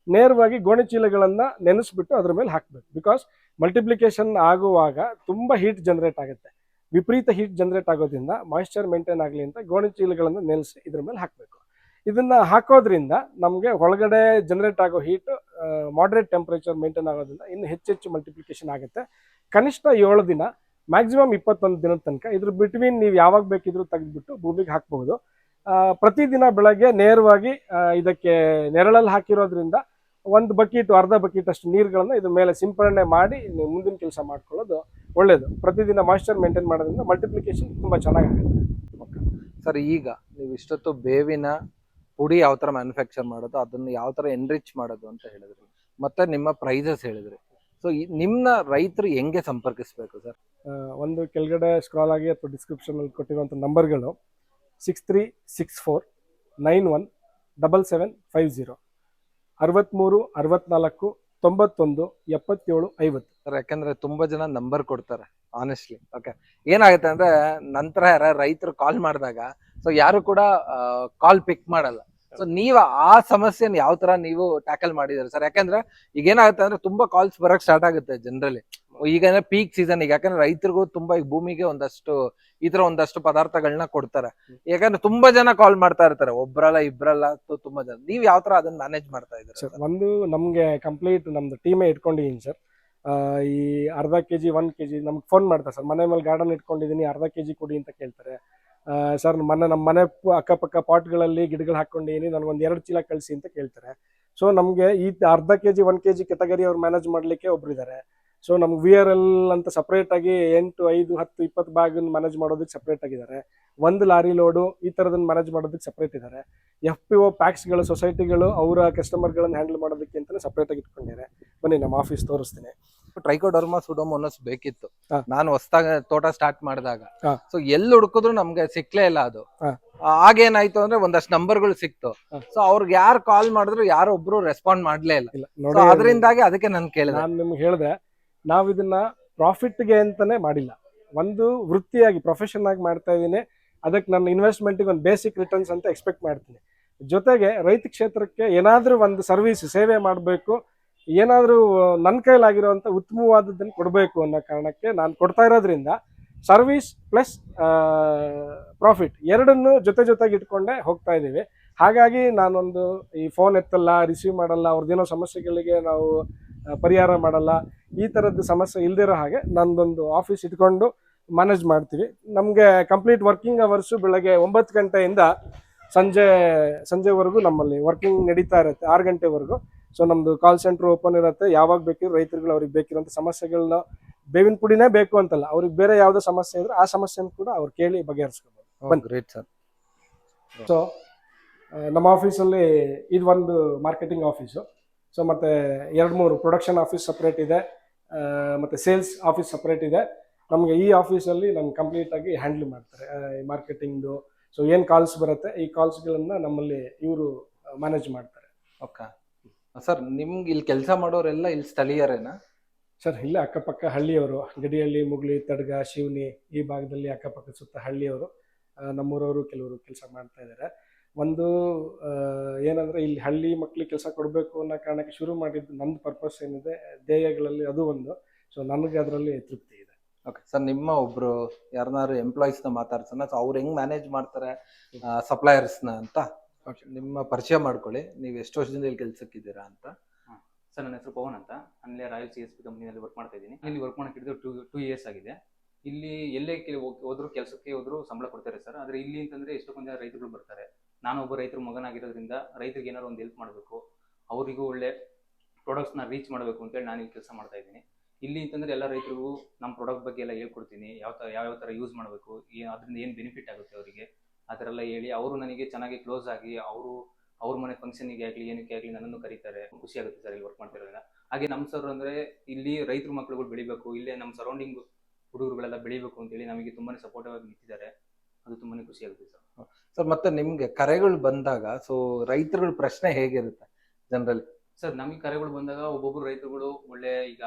ನೇರವಾಗಿ ಗೋಣಿ ಚೀಲಗಳನ್ನ ನೆನೆಸ್ಬಿಟ್ಟು ಅದ್ರ ಮೇಲೆ ಹಾಕ್ಬೇಕು. ಬಿಕಾಸ್ ಮಲ್ಟಿಪ್ಲಿಕೇಶನ್ ಆಗುವಾಗ ತುಂಬಾ ಹೀಟ್ ಜನರೇಟ್ ಆಗುತ್ತೆ. ವಿಪರೀತ ಹೀಟ್ ಜನರೇಟ್ ಆಗೋದ್ರಿಂದ ಮಾಯಿಶ್ಚರ್ ಮೇಂಟೈನ್ ಆಗಲಿ ಅಂತ ಗೋಣಿ ಚೀಲಗಳನ್ನು ನೆನೆಸಿ ಇದ್ರ ಮೇಲೆ ಹಾಕಬೇಕು. ಇದನ್ನ ಹಾಕೋದ್ರಿಂದ ನಮಗೆ ಒಳಗಡೆ ಜನರೇಟ್ ಆಗೋ ಹೀಟ್ ಮಾಡ್ರೇಟ್ ಟೆಂಪರೇಚರ್ ಮೇಂಟೈನ್ ಆಗೋದ್ರಿಂದ ಇನ್ನು ಹೆಚ್ಚೆಚ್ಚು ಮಲ್ಟಿಪ್ಲಿಕೇಶನ್ ಆಗುತ್ತೆ. ಕನಿಷ್ಠ ಏಳು ದಿನ ಮ್ಯಾಕ್ಸಿಮಮ್ ಇಪ್ಪತ್ತೊಂದು ದಿನದ ತನಕ ಇದ್ರ ಬಿಟ್ವೀನ್ ನೀವು ಯಾವಾಗ ಬೇಕಿದ್ರೂ ತೆಗೆದ್ಬಿಟ್ಟು ಭೂಮಿಗೆ ಹಾಕ್ಬಹುದು ಪ್ರತಿದಿನ ಬೆಳಗ್ಗೆ ನೇರವಾಗಿ ಇದಕ್ಕೆ ನೆರಳಲ್ಲಿ ಹಾಕಿರೋದ್ರಿಂದ ಒಂದು ಬಕೀಟ್, ಅರ್ಧ ಬಕೀಟ್ ಅಷ್ಟು ನೀರುಗಳನ್ನು ಇದ್ರ ಮೇಲೆ ಸಿಂಪರಣೆ ಮಾಡಿ ನೀವು ಮುಂದಿನ ಕೆಲಸ ಮಾಡ್ಕೊಳ್ಳೋದು ಒಳ್ಳೆಯದು ಪ್ರತಿದಿನ ಮಾಯಿಶ್ಚರ್ ಮೇಂಟೈನ್ ಮಾಡೋದ್ರಿಂದ ಮಲ್ಟಿಪ್ಲಿಕೇಶನ್ ತುಂಬಾ ಚೆನ್ನಾಗಾಗುತ್ತೆ. ಸರ್, ಈಗ ನೀವು ಇಷ್ಟೊತ್ತು ಬೇವಿನ ಪುಡಿ ಯಾವ ಥರ ಮ್ಯಾನುಫ್ಯಾಕ್ಚರ್ ಮಾಡೋದು ಅದನ್ನು ಯಾವ ಥರ ಎನ್ರಿಚ್ ಮಾಡೋದು ಅಂತ ಹೇಳಿದ್ರಿ. ಮತ್ತೆ ನಿಮ್ಮ ಪ್ರೈಸಸ್ ಹೇಳಿದ್ರಿ. ಸೊ ನಿಮ್ಮನ್ನ ರೈತರು ಹೆಂಗೆ ಸಂಪರ್ಕಿಸಬೇಕು ಸರ್? ಒಂದು ಕೆಳಗಡೆ ಸ್ಕ್ರಾಲ್ ಆಗಿ ಅಥವಾ ಡಿಸ್ಕ್ರಿಪ್ಷನ್ ಅಲ್ಲಿ ಕೊಟ್ಟಿರುವಂಥ ನಂಬರ್ಗಳು six three six four nine one double seven five zero ಅರವತ್ತ್ಮೂರು ಅರವತ್ನಾಲ್ಕು ತೊಂಬತ್ತೊಂದು ಎಪ್ಪತ್ತೇಳು ಐವತ್ತು. ಸರ್ ಯಾಕಂದ್ರೆ ತುಂಬಾ ಜನ ನಂಬರ್ ಕೊಡ್ತಾರೆ ಆನೆಸ್ಟ್ಲಿ ಓಕೆ ಏನಾಗುತ್ತೆ ಅಂದ್ರೆ ನಂತರ ಯಾರ ರೈತರು ಕಾಲ್ ಮಾಡಿದಾಗ ಸೊ ಯಾರು ಕೂಡ ಕಾಲ್ ಪಿಕ್ ಮಾಡಲ್ಲ. ಸೊ ನೀವು ಆ ಸಮಸ್ಯೆನ ಯಾವ ತರ ನೀವು ಟ್ಯಾಕಲ್ ಮಾಡಿದಿರಿ ಸರ್ ಯಾಕಂದ್ರೆ ಈಗ ಏನಾಗುತ್ತೆ ಅಂದ್ರೆ ತುಂಬಾ ಕಾಲ್ಸ್ ಬರಕ್ ಸ್ಟಾರ್ಟ್ ಆಗುತ್ತೆ ಜನರಲಿ ಈಗ ಪೀಕ್ ಸೀಸನ್ ಈಗ ಯಾಕಂದ್ರೆ ರೈತರಿಗೂ ತುಂಬಾ ಈಗ ಭೂಮಿಗೆ ಒಂದಷ್ಟು ಈ ತರ ಒಂದಷ್ಟು ಪದಾರ್ಥಗಳನ್ನ ಕೊಡ್ತಾರೆ. ಯಾಕಂದ್ರೆ ತುಂಬಾ ಜನ ಕಾಲ್ ಮಾಡ್ತಾ ಇರ್ತಾರೆ. ಒಬ್ರಲ್ಲ ಇಬ್ರಲ್ಲ ತುಂಬಾ ಜನ. ನೀವ್ ಯಾವ ತರ ಅದನ್ನ ಮ್ಯಾನೇಜ್ ಮಾಡ್ತಾ ಇದ್ದೀರಾ ಸರ್ ಒಂದು ನಮ್ಗೆ ಕಂಪ್ಲೀಟ್ ನಮ್ದು ಟೀಮೇ ಇಟ್ಕೊಂಡಿದ್ದೀನಿ ಸರ್ ಈ ಅರ್ಧ ಕೆಜಿ ಒನ್ ಕೆಜಿ ನಮ್ಗೆ ಫೋನ್ ಮಾಡ್ತಾರೆ ಸರ್ ಮನೆ ಮೇಲೆ ಗಾರ್ಡನ್ ಇಟ್ಕೊಂಡಿದ್ದೀನಿ ಅರ್ಧ ಕೆಜಿ ಕೊಡಿ ಅಂತ ಕೇಳ್ತಾರೆ. ಸರ್, ಮನೆ, ನಮ್ಮ ಮನೆ ಅಕ್ಕಪಕ್ಕ ಪಾಟ್ಗಳಲ್ಲಿ ಗಿಡಗಳು ಹಾಕೊಂಡಿದ್ದೀನಿ ನನಗೊಂದು ಎರಡು ಚೀಲ ಕಳಿಸಿ ಅಂತ ಕೇಳ್ತಾರೆ. ಸೊ ನಮಗೆ ಈ ಅರ್ಧ K G one K G category ಅವ್ರು ಮ್ಯಾನೇಜ್ ಮಾಡಲಿಕ್ಕೆ ಒಬ್ರು ಇದ್ದಾರೆ ಸೊ ನಮ್ಗೆ ವಿ ಆರ್ ಎಲ್ ಅಂತ ಸಪ್ರೇಟ್ ಆಗಿ ಎಂಟು, ಐದು, ಹತ್ತು, ಇಪ್ಪತ್ತು ಬ್ಯಾಗ್ ಮ್ಯಾನೇಜ್ ಮಾಡೋದಕ್ಕೆ ಸಪ್ರೇಟ್ ಆಗಿದ್ದಾರೆ. ಒಂದು ಲಾರಿ ಲೋಡು ಈ ಥರದನ್ನ ಮ್ಯಾನೇಜ್ ಮಾಡೋದಕ್ಕೆ ಸಪ್ರೇಟ್ ಇದ್ದಾರೆ ಎಫ್ ಪಿ ಒ ಪ್ಯಾಕ್ಸ್ಗಳು ಸೊಸೈಟಿಗಳು ಅವರ ಕಸ್ಟಮರ್ಗಳನ್ನು ಹ್ಯಾಂಡಲ್ ಮಾಡೋದಕ್ಕೆ ಅಂತಲೇ ಸಪ್ರೇಟ್ ಆಗಿ ಇಟ್ಕೊಂಡಿದ್ದಾರೆ. ಬನ್ನಿ, ನಮ್ಮ ಆಫೀಸ್ ತೋರಿಸ್ತೀನಿ. ಟ್ರೈಕೋಡರ್ಮಾ ಸುಡೋಮೋನಸ್ ಬೇಕಿತ್ತು. ಹಾ. ನಾನು ಹೊಸದಾಗ ತೋಟ ಸ್ಟಾರ್ಟ್ ಮಾಡಿದಾಗ. ಹಾ. ಸೊ ಎಲ್ಲಿ ಹುಡುಕಿದ್ರು ನಮ್ಗೆ ಸಿಕ್ಲೇ ಇಲ್ಲ ಅದು. ಹಾ. ಆಗೇನಾಯ್ತು ಅಂದ್ರೆ ಒಂದಷ್ಟು ನಂಬರ್ಗಳು ಸಿಕ್ತು. ಹಾ. ಸೊ ಅವ್ರಿಗೆ ಯಾರು ಕಾಲ್ ಮಾಡಿದ್ರು ಯಾರು ಒಬ್ರು ರೆಸ್ಪಾಂಡ್ ಮಾಡ್ಲೇ ಇಲ್ಲ. ಇಲ್ಲ ಸೊ ನೋಡಿ ಅದರಿಂದಾಗಿ ಅದಕ್ಕೆ ನಾನು ಕೇಳಿದೆ. ನಾನು ನಿಮ್ಗೆ ಹೇಳಿದೆ ನಾವು ಇದನ್ನ ಪ್ರಾಫಿಟ್ಗೆ ಅಂತಾನೆ ಮಾಡಿಲ್ಲ. ಒಂದು ವೃತ್ತಿಯಾಗಿ ಪ್ರೊಫೆಷನ್ ಆಗಿ ಮಾಡ್ತಾ ಇದ್ದೀನಿ ಅದಕ್ಕೆ ನನ್ನ ಇನ್ವೆಸ್ಟ್ಮೆಂಟ್ಗೆ ಒಂದು ಬೇಸಿಕ್ ರಿಟರ್ನ್ಸ್ ಅಂತ ಎಕ್ಸ್ಪೆಕ್ಟ್ ಮಾಡ್ತೀನಿ. ಜೊತೆಗೆ ರೈತ ಕ್ಷೇತ್ರಕ್ಕೆ ಏನಾದರೂ ಒಂದು ಸರ್ವಿಸ್ ಸೇವೆ ಮಾಡಬೇಕು. ಏನಾದರೂ ನನ್ನ ಕೈಲಾಗಿರುವಂಥ ಉತ್ತಮವಾದದ್ದನ್ನು ಕೊಡಬೇಕು ಅನ್ನೋ ಕಾರಣಕ್ಕೆ ನಾನು ಕೊಡ್ತಾ ಇರೋದ್ರಿಂದ ಸರ್ವಿಸ್ ಪ್ಲಸ್ ಪ್ರಾಫಿಟ್ ಎರಡನ್ನು ಜೊತೆ ಜೊತೆಗೆ ಇಟ್ಕೊಂಡೇ ಹೋಗ್ತಾ ಇದ್ದೀವಿ. ಹಾಗಾಗಿ ನಾನೊಂದು ಈ ಫೋನ್ ಎತ್ತಲ್ಲ, ರಿಸೀವ್ ಮಾಡಲ್ಲ, ಅವ್ರದ್ದೇನೋ ಸಮಸ್ಯೆಗಳಿಗೆ ನಾವು ಪರಿಹಾರ ಮಾಡಲ್ಲ, ಈ ಥರದ್ದು ಸಮಸ್ಯೆ ಇಲ್ದಿರೋ ಹಾಗೆ ನಂದೊಂದು ಆಫೀಸ್ ಇಟ್ಕೊಂಡು ಮ್ಯಾನೇಜ್ ಮಾಡ್ತೀವಿ. ನಮಗೆ ಕಂಪ್ಲೀಟ್ ವರ್ಕಿಂಗ್ ಅವರ್ಸು ಬೆಳಗ್ಗೆ ಒಂಬತ್ತು ಗಂಟೆಯಿಂದ ಸಂಜೆ, ಸಂಜೆವರೆಗೂ ನಮ್ಮಲ್ಲಿ ವರ್ಕಿಂಗ್ ನಡೀತಾ ಇರುತ್ತೆ, ಆರು ಗಂಟೆವರೆಗೂ. ಸೊ ನಮ್ಮದು ಕಾಲ್ ಸೆಂಟರ್ ಓಪನ್ ಇರುತ್ತೆ. ಯಾವಾಗ ಬೇಕಿರೋ ರೈತರುಗಳು ಅವ್ರಿಗೆ ಬೇಕಿರೋಂಥ ಸಮಸ್ಯೆಗಳನ್ನ ಬೇವಿನ ಪುಡಿನೇ ಬೇಕು ಅಂತಲ್ಲ ಅವ್ರಿಗೆ ಬೇರೆ ಯಾವುದೋ ಸಮಸ್ಯೆ ಇದ್ರೆ ಆ ಸಮಸ್ಯೆನ ಕೂಡ ಅವ್ರು ಕೇಳಿ ಬಗೆಹರಿಸ್ಕೋಬೋದು. ಗ್ರೇಟ್ ಸರ್ ಸೊ ನಮ್ಮ ಆಫೀಸಲ್ಲಿ ಇದು ಒಂದು ಮಾರ್ಕೆಟಿಂಗ್ ಆಫೀಸು. ಸೊ ಮತ್ತೆ ಎರಡು ಮೂರು ಪ್ರೊಡಕ್ಷನ್ ಆಫೀಸ್ ಸಪ್ರೇಟ್ ಇದೆ. ಮತ್ತೆ ಸೇಲ್ಸ್ ಆಫೀಸ್ ಸಪ್ರೇಟ್ ಇದೆ. ನಮಗೆ ಈ ಆಫೀಸಲ್ಲಿ ನಮ್ಗೆ ಕಂಪ್ಲೀಟ್ ಆಗಿ ಹ್ಯಾಂಡಲ್ ಮಾಡ್ತಾರೆ. ಮಾರ್ಕೆಟಿಂಗ್ದು. ಸೊ ಏನು ಕಾಲ್ಸ್ ಬರುತ್ತೆ? ಈ ಕಾಲ್ಸ್ಗಳನ್ನು ನಮ್ಮಲ್ಲಿ ಇವರು ಮ್ಯಾನೇಜ್ ಮಾಡ್ತಾರೆ. ಓಕೆ. ಸರ್ ನಿಮ್ಗೆ ಇಲ್ಲಿ ಕೆಲಸ ಮಾಡೋರೆಲ್ಲ ಇಲ್ಲಿ ಸ್ಥಳೀಯರೇನಾ? ಸರ್ ಇಲ್ಲ ಅಕ್ಕಪಕ್ಕ ಹಳ್ಳಿಯವರು. ಗಡಿಹಳ್ಳಿ ಮುಗ್ಲಿ ತಡ್ಗ ಶಿವನಿ ಈ ಭಾಗದಲ್ಲಿ ಅಕ್ಕಪಕ್ಕ ಸುತ್ತ ಹಳ್ಳಿಯವರು. ನಮ್ಮೂರವರು ಕೆಲವರು ಕೆಲಸ ಮಾಡ್ತಾ ಇದ್ದಾರೆ ಒಂದು ಏನಂದ್ರೆ ಇಲ್ಲಿ ಹಳ್ಳಿ ಮಕ್ಳಿಗೆ ಕೆಲಸ ಕೊಡಬೇಕು ಅನ್ನೋ ಕಾರಣಕ್ಕೆ ಶುರು ಮಾಡಿದ್ದು ನಮ್ಮ ಪರ್ಪಸ್ ಏನಿದೆ ಧ್ಯೇಯಗಳಲ್ಲಿ ಅದು ಒಂದು. ಸೊ ನನಗೆ ಅದರಲ್ಲಿ ತೃಪ್ತಿ ಇದೆ. ಓಕೆ ಸರ್ ನಿಮ್ಮ ಒಬ್ರು ಯಾರನ್ನಾರು ಎಂಪ್ಲಾಯೀಸ್ನ ಮಾತಾಡ್ಸೋಣ. ಸೊ ಅವ್ರು ಹೆಂಗ್ ಮ್ಯಾನೇಜ್ ಮಾಡ್ತಾರೆ ಸಪ್ಲೈಯರ್ಸ್ನ ನ ನಿಮ್ಮ ಪರಿಚಯ ಮಾಡ್ಕೊಳ್ಳಿ. ನೀವು ಎಷ್ಟು ವರ್ಷದಿಂದ ಇಲ್ಲಿ ಕೆಲ್ಸಕ್ಕಿದ್ದೀರಾ ಅಂತ. ಸರ್, ನನ್ನ ಹೆಸರು ಪವನ್ ಅಂತ. ಅಲ್ಲೇ ರಾಯಲ್ ಸಿ ಎಸ್ ಪಿ ಕಂಪ್ನಿಯಲ್ಲಿ ವರ್ಕ್ ಮಾಡ್ತಾ ಇದ್ದೀನಿ. ಇಲ್ಲಿ ವರ್ಕ್ ಮಾಡಕ್ಕೆ ಹಿಡಿದು ಟೂ ಟೂ ಇಯರ್ಸ್ ಆಗಿದೆ. ಇಲ್ಲಿ ಎಲ್ಲೇ ಕೆಲ ಹೋದ್ರು ಕೆಲಸಕ್ಕೆ ಹೋದ್ರು ಸಂಬಳ ಕೊಡ್ತಾರೆ ಸರ್. ಆದರೆ ಇಲ್ಲಿ ಅಂತಂದ್ರೆ ಎಷ್ಟೊಂದು ಜನ ರೈತರುಗಳು ಬರ್ತಾರೆ. ನಾನು ಒಬ್ಬ ರೈತರ ಮಗನಾಗಿರೋದ್ರಿಂದ ರೈತರಿಗೆ ಏನಾದ್ರು ಒಂದು ಹೆಲ್ಪ್ ಮಾಡಬೇಕು. ಅವರಿಗೂ ಒಳ್ಳೆ ಪ್ರಾಡಕ್ಟ್ಸ್ನ ರೀಚ್ ಮಾಡಬೇಕು ಅಂತೇಳಿ ನಾನು ಇಲ್ಲಿ ಕೆಲಸ ಮಾಡ್ತಾ ಇದ್ದೀನಿ. ಇಲ್ಲಿ ಅಂತಂದ್ರೆ ಎಲ್ಲ ರೈತರಿಗೂ ನಮ್ಮ ಪ್ರಾಡಕ್ಟ್ ಬಗ್ಗೆ ಎಲ್ಲ ಹೇಳ್ಕೊಡ್ತೀನಿ. ಯಾವ ಥರ ಯಾವ ಥರ ಯೂಸ್ ಮಾಡಬೇಕು ಅದರಿಂದ ಏನು ಬೆನಿಫಿಟ್ ಆಗುತ್ತೆ ಅವರಿಗೆ. ಆ ಥರ ಎಲ್ಲ ಹೇಳಿ ಅವರು ನನಗೆ ಚೆನ್ನಾಗಿ ಕ್ಲೋಸ್ ಆಗಿ ಅವರು ಅವ್ರ ಮನೆ ಫಂಕ್ಷನಿಗೆ ಆಗಲಿ ಏನಕ್ಕೆ ಆಗಲಿ ನನ್ನನ್ನು ಕರೀತಾರೆ. ಖುಷಿ ಆಗುತ್ತೆ ಸರ್ ಇಲ್ಲಿ ವರ್ಕ್ ಮಾಡ್ತಿರೋದ್ರಿಂದ. ಹಾಗೆ ನಮ್ಮ ಸರ್ ಅಂದರೆ ಇಲ್ಲಿ ರೈತರ ಮಕ್ಕಳುಗಳು ಬೆಳಿಬೇಕು ಇಲ್ಲೇ ನಮ್ಮ ಸರೌಂಡಿಂಗ್ ಹುಡುಗರುಗಳೆಲ್ಲ ಬೆಳಿಬೇಕು ಅಂತೇಳಿ ನಮಗೆ ತುಂಬಾನೇ ಸಪೋರ್ಟಿವ್ ಆಗಿ ನಿಂತಿದ್ದಾರೆ. ಅದು ತುಂಬಾನೇ ಖುಷಿ ಆಗುತ್ತೆ ಸರ್ ಸರ್ ಮತ್ತೆ ನಿಮ್ಗೆ ಕರೆಗಳು ಬಂದಾಗ ಸೊ ರೈತರುಗಳ ಪ್ರಶ್ನೆ ಹೇಗಿರುತ್ತೆ ಜನರಲ್ಲಿ? ಸರ್ ನಮಗೆ ಕರೆಗಳು ಬಂದಾಗ ಒಬ್ಬೊಬ್ರು ರೈತರುಗಳು ಒಳ್ಳೆ ಈಗ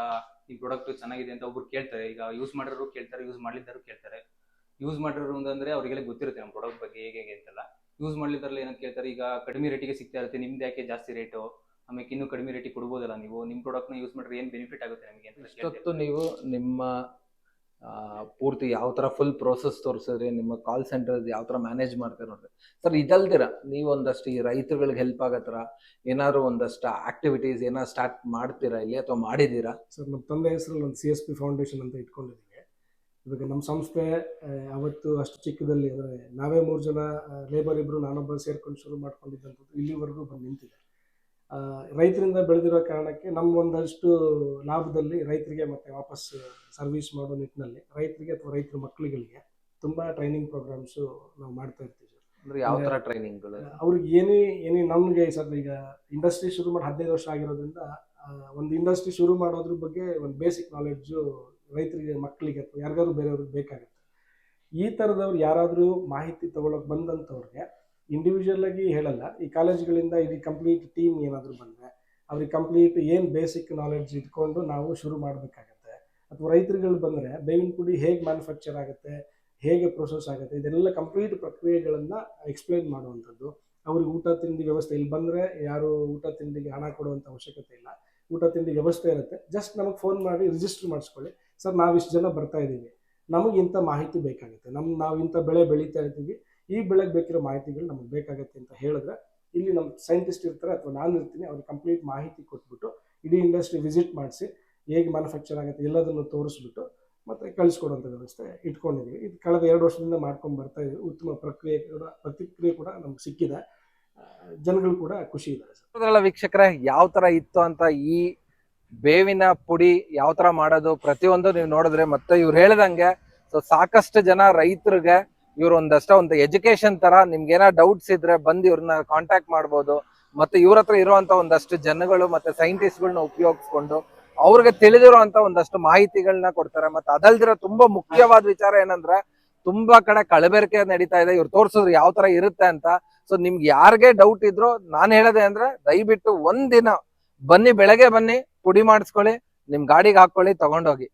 ಈ ಪ್ರಾಡಕ್ಟ್ ಚೆನ್ನಾಗಿದೆ ಅಂತ ಒಬ್ರು ಕೇಳ್ತಾರೆ. ಈಗ ಯೂಸ್ ಮಾಡಿರೋರು ಕೇಳ್ತಾರೆ ಯೂಸ್ ಮಾಡಲಿದ್ದಾರು ಕೇಳ್ತಾರೆ. ಯೂಸ್ ಮಾಡಿರೋರು ಒಂದಂದ್ರೆ ಅವರಿಗೆಲ್ಲ ಗೊತ್ತಿರುತ್ತೆ ನಮ್ಮ ಪ್ರಾಡಕ್ಟ್ ಬಗ್ಗೆ ಹೇಗೆ ಹೇಗೆ ಅಂತೆಲ್ಲ. ಯೂಸ್ ಮಾಡ್ಲಿದ್ದಾರಲ್ಲ ಏನಂತ ಕೇಳ್ತಾರೆ ಈಗ ಕಡಿಮೆ ರೇಟಿಗೆ ಸಿಗ್ತಾ ಇರುತ್ತೆ ನಿಮ್ದು ಯಾಕೆ ಜಾಸ್ತಿ ರೇಟು ಆಮೇಲೆ ಇನ್ನೂ ಕಡಿಮೆ ರೇಟಿಗೆ ಕೊಡ್ಬೋದಲ್ಲ ನೀವು? ನಿಮ್ಮ ಪ್ರಾಡಕ್ಟ್ನ ಯೂಸ್ ಮಾಡಿದ್ರೆ ಏನು ಬೆನಿಫಿಟ್ ಆಗುತ್ತೆ ನಮಗೆ ಅಂತ. ಇಷ್ಟೊತ್ತು ನೀವು ನಿಮ್ಮ ಆ, ಪೂರ್ತಿ ಯಾವ ತರ ಫುಲ್ ಪ್ರೋಸೆಸ್ ತೋರಿಸಿದ್ರಿ ನಿಮ್ಮ ಕಾಲ್ ಸೆಂಟರ್ ಯಾವ ತರ ಮ್ಯಾನೇಜ್ ಮಾಡ್ತೀರ ನೋಡ್ರಿ. ಸರ್ ಇದಲ್ದಿರ ನೀವು ಒಂದಷ್ಟು ಈ ರೈತರುಗಳಿಗೆ ಹೆಲ್ಪ್ ಆಗತ್ತರ ಏನಾದ್ರು ಒಂದಷ್ಟು ಆಕ್ಟಿವಿಟೀಸ್ ಏನಾದ್ರು ಸ್ಟಾರ್ಟ್ ಮಾಡ್ತೀರಾ ಇಲ್ಲಿ ಅಥವಾ ಮಾಡಿದೀರಾ ಸರ್ ನಮ್ಮ ತಂದೆ ಹೆಸರಲ್ಲಿ ಒಂದು ಸಿ ಎಸ್ ಪಿ ಫೌಂಡೇಶನ್ ಅಂತ ಇಟ್ಕೊಂಡಿದ್ದೀವಿ ಇವಾಗ ನಮ್ಮ ಸಂಸ್ಥೆ ಅವತ್ತು ಅಷ್ಟು ಚಿಕ್ಕದಲ್ಲಿ ಅಂದರೆ ನಾವೇ ಮೂರು ಜನ ಲೇಬರ್ ಇಬ್ಬರು ನಾನೊಬ್ಬ ಸೇರ್ಕೊಂಡು ಶುರು ಮಾಡ್ಕೊಂಡಿದ್ದಂಥದ್ದು ಇಲ್ಲಿವರೆಗೂ ಬಂದು ನಿಂತಿದೆ. ಆ, ರೈತರಿಂದ ಬೆಳೆದಿರೋ ಕಾರಣಕ್ಕೆ ನಮ್ಮ ಒಂದಷ್ಟು ಲಾಭದಲ್ಲಿ ರೈತರಿಗೆ ಮತ್ತೆ ವಾಪಸ್ ಸರ್ವಿಸ್ ಮಾಡೋ ನಿಟ್ಟಿನಲ್ಲಿ ರೈತರಿಗೆ ಅಥವಾ ರೈತರ ಮಕ್ಕಳುಗಳಿಗೆ ತುಂಬ ಟ್ರೈನಿಂಗ್ ಪ್ರೋಗ್ರಾಮ್ಸು ನಾವು ಮಾಡ್ತಾ ಇರ್ತೀವಿ ಅಂದ್ರೆ ಯಾವ ಥರ ಟ್ರೈನಿಂಗ್ಗಳು ಅವ್ರಿಗೆ ಏನೇ ಏನೇ ನಮಗೆ ಸರ್ ಈಗ ಇಂಡಸ್ಟ್ರಿ ಶುರು ಮಾಡಿ ಹದಿನೈದು ವರ್ಷ ಆಗಿರೋದ್ರಿಂದ ಒಂದು ಇಂಡಸ್ಟ್ರಿ ಶುರು ಮಾಡೋದ್ರ ಬಗ್ಗೆ ಒಂದು ಬೇಸಿಕ್ ನಾಲೆಡ್ಜು ರೈತರಿಗೆ, ಮಕ್ಕಳಿಗೆ ಅಥವಾ ಯಾರಿಗಾದ್ರು ಬೇರೆಯವ್ರಿಗೆ ಬೇಕಾಗುತ್ತೆ. ಈ ಥರದವ್ರು ಯಾರಾದರೂ ಮಾಹಿತಿ ತಗೊಳ್ಳೋಕೆ ಬಂದಂಥವ್ರಿಗೆ ಇಂಡಿವಿಜುವಲ್ ಆಗಿ ಹೇಳಲ್ಲ. ಈ ಕಾಲೇಜ್ಗಳಿಂದ ಇಡೀ ಕಂಪ್ಲೀಟ್ ಟೀಮ್ ಏನಾದರೂ ಬಂದರೆ ಅವ್ರಿಗೆ ಕಂಪ್ಲೀಟ್ ಏನು ಬೇಸಿಕ್ ನಾಲೆಡ್ಜ್ ಇಟ್ಕೊಂಡು ನಾವು ಶುರು ಮಾಡಬೇಕಾಗತ್ತೆ. ಅಥವಾ ರೈತರುಗಳು ಬಂದರೆ ಬೇವಿನ ಪುಡಿ ಹೇಗೆ ಮ್ಯಾನುಫ್ಯಾಕ್ಚರ್ ಆಗುತ್ತೆ, ಹೇಗೆ ಪ್ರೊಸೆಸ್ ಆಗುತ್ತೆ, ಇದೆಲ್ಲ ಕಂಪ್ಲೀಟ್ ಪ್ರಕ್ರಿಯೆಗಳನ್ನು ಎಕ್ಸ್ಪ್ಲೈನ್ ಮಾಡುವಂಥದ್ದು. ಅವ್ರಿಗೆ ಊಟ, ತಿಂಡಿ ವ್ಯವಸ್ಥೆ ಇಲ್ಲಿ ಬಂದರೆ ಯಾರು ಊಟ, ತಿಂಡಿಗೆ ಹಣ ಕೊಡುವಂಥ ಅವಶ್ಯಕತೆ ಇಲ್ಲ. ಊಟ, ತಿಂಡಿ ವ್ಯವಸ್ಥೆ ಇರುತ್ತೆ. ಜಸ್ಟ್ ನಮಗೆ ಫೋನ್ ಮಾಡಿ ರಿಜಿಸ್ಟರ್ ಮಾಡಿಸ್ಕೊಳ್ಳಿ. ಸರ್ ನಾವಿಷ್ಟು ಜನ ಬರ್ತಾ ಇದ್ದೀವಿ. ನಮಗೆ ಇಂಥ ಮಾಹಿತಿ ಬೇಕಾಗುತ್ತೆ. ನಮ್ಮ ನಾವು ಇಂಥ ಬೆಳೆ ಬೆಳೀತಾ ಇದ್ದೀವಿ. ಈ ಬೆಳೆಗೆ ಬೇಕಿರೋ ಮಾಹಿತಿಗಳು ನಮಗೆ ಬೇಕಾಗುತ್ತೆ ಅಂತ ಹೇಳಿದ್ರೆ, ಇಲ್ಲಿ ನಮ್ಮ ಸೈಂಟಿಸ್ಟ್ ಇರ್ತಾರೆ ಅಥವಾ ನಾನು ಇರ್ತೀನಿ ಅವ್ರಿಗೆ ಕಂಪ್ಲೀಟ್ ಮಾಹಿತಿ ಕೊಟ್ಬಿಟ್ಟು ಇಡೀ ಇಂಡಸ್ಟ್ರಿ ವಿಸಿಟ್ ಮಾಡಿಸಿ, ಹೇಗೆ ಮ್ಯಾನುಫ್ಯಾಕ್ಚರ್ ಆಗುತ್ತೆ ಎಲ್ಲದನ್ನು ತೋರಿಸ್ಬಿಟ್ಟು ಮತ್ತೆ ಕಳಿಸ್ಕೊಡೋಂಥ ವ್ಯವಸ್ಥೆ ಇಟ್ಕೊಂಡಿದ್ದೀವಿ ಇದು ಕಳೆದ ಎರಡು ವರ್ಷದಿಂದ ಮಾಡ್ಕೊಂಡು ಬರ್ತಾ ಇದ್ದೀವಿ. ಉತ್ತಮ ಪ್ರಕ್ರಿಯೆ ಕೂಡ, ಪ್ರತಿಕ್ರಿಯೆ ಕೂಡ ನಮ್ಗೆ ಸಿಕ್ಕಿದೆ. ಜನಗಳು ಕೂಡ ಖುಷಿ ಇದ್ದಾರೆ ವೀಕ್ಷಕರೇ, ಯಾವ ಥರ ಇತ್ತು ಅಂತ ಈ ಬೇವಿನ ಪುಡಿ ಯಾವ ತರ ಮಾಡೋದು ಪ್ರತಿಯೊಂದು ನೀವು ನೋಡಿದ್ರೆ ಮತ್ತೆ ಇವ್ರು ಹೇಳ್ದಂಗೆ ಸೊ ಸಾಕಷ್ಟು ಜನ ರೈತರಿಗೆ ಇವ್ರ ಒಂದಷ್ಟ ಒಂದು ಎಜುಕೇಶನ್ ತರ ನಿಮ್ಗೆ ಏನೋ ಡೌಟ್ಸ್ ಇದ್ರೆ ಬಂದು ಇವ್ರನ್ನ ಕಾಂಟ್ಯಾಕ್ಟ್ ಮಾಡ್ಬೋದು. ಮತ್ತೆ ಇವ್ರ ಹತ್ರ ಇರುವಂತ ಒಂದಷ್ಟು ಜನಗಳು ಮತ್ತೆ ಸೈಂಟಿಸ್ಟ್ಗಳನ್ನ ಉಪಯೋಗಿಸ್ಕೊಂಡು ಅವ್ರಿಗೆ ತಿಳಿದಿರುವಂತ ಒಂದಷ್ಟು ಮಾಹಿತಿಗಳನ್ನ ಕೊಡ್ತಾರೆ. ಮತ್ತೆ ಅದಲ್ದಿರೋ ತುಂಬಾ ಮುಖ್ಯವಾದ ವಿಚಾರ ಏನಂದ್ರೆ, ತುಂಬಾ ಕಡೆ ಕಳಬೇರಿಕೆ ನಡೀತಾ ಇದೆ. ಇವ್ರು ತೋರ್ಸಿದ್ರು ಯಾವ ತರ ಇರುತ್ತೆ ಅಂತ. ಸೊ ನಿಮ್ಗೆ ಯಾರಿಗೆ ಡೌಟ್ ಇದ್ರು ನಾನು ಹೇಳದೆ ಅಂದ್ರೆ ದಯವಿಟ್ಟು ಒಂದಿನ ಬನ್ನಿ, ಬೆಳಗ್ಗೆ ಬನ್ನಿ ಪುಡಿ ಮಾಡಿಸ್ಕೊಳ್ಳಿ, ನಿಮ್ ಗಾಡಿಗೆ ಹಾಕೊಳ್ಳಿ ತಗೊಂಡೋಗಿ.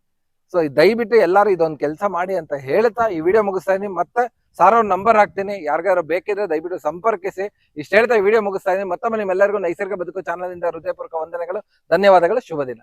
ಸೊ ದಯವಿಟ್ಟು ಎಲ್ಲಾರು ಇದೊಂದು ಕೆಲಸ ಮಾಡಿ ಅಂತ ಹೇಳ್ತಾ ಈ ವಿಡಿಯೋ ಮುಗಿಸ್ತಾ ಇದೀನಿ ಮತ್ತೆ ಸಾರ್ ಅವ್ರ ನಂಬರ್ ಹಾಕ್ತೀನಿ. ಯಾರಿಗಾರು ಬೇಕಿದ್ರೆ ದಯವಿಟ್ಟು ಸಂಪರ್ಕಿಸಿ. ಇಷ್ಟ ಹೇಳ್ತಾ ಈ ವಿಡಿಯೋ ಮುಗಿಸ್ತಾ ಇದೀನಿ ಮತ್ತೊಮ್ಮೆ ನಿಮ್ಮೆಲ್ಲರಿಗೂ ನೈಸರ್ಗಿಕ ಬದುಕು ಚಾನಲ್ ಇಂದ ಹೃದಯಪೂರ್ವಕ ವಂದನೆಗಳು. ಧನ್ಯವಾದಗಳು. ಶುಭ ದಿನ.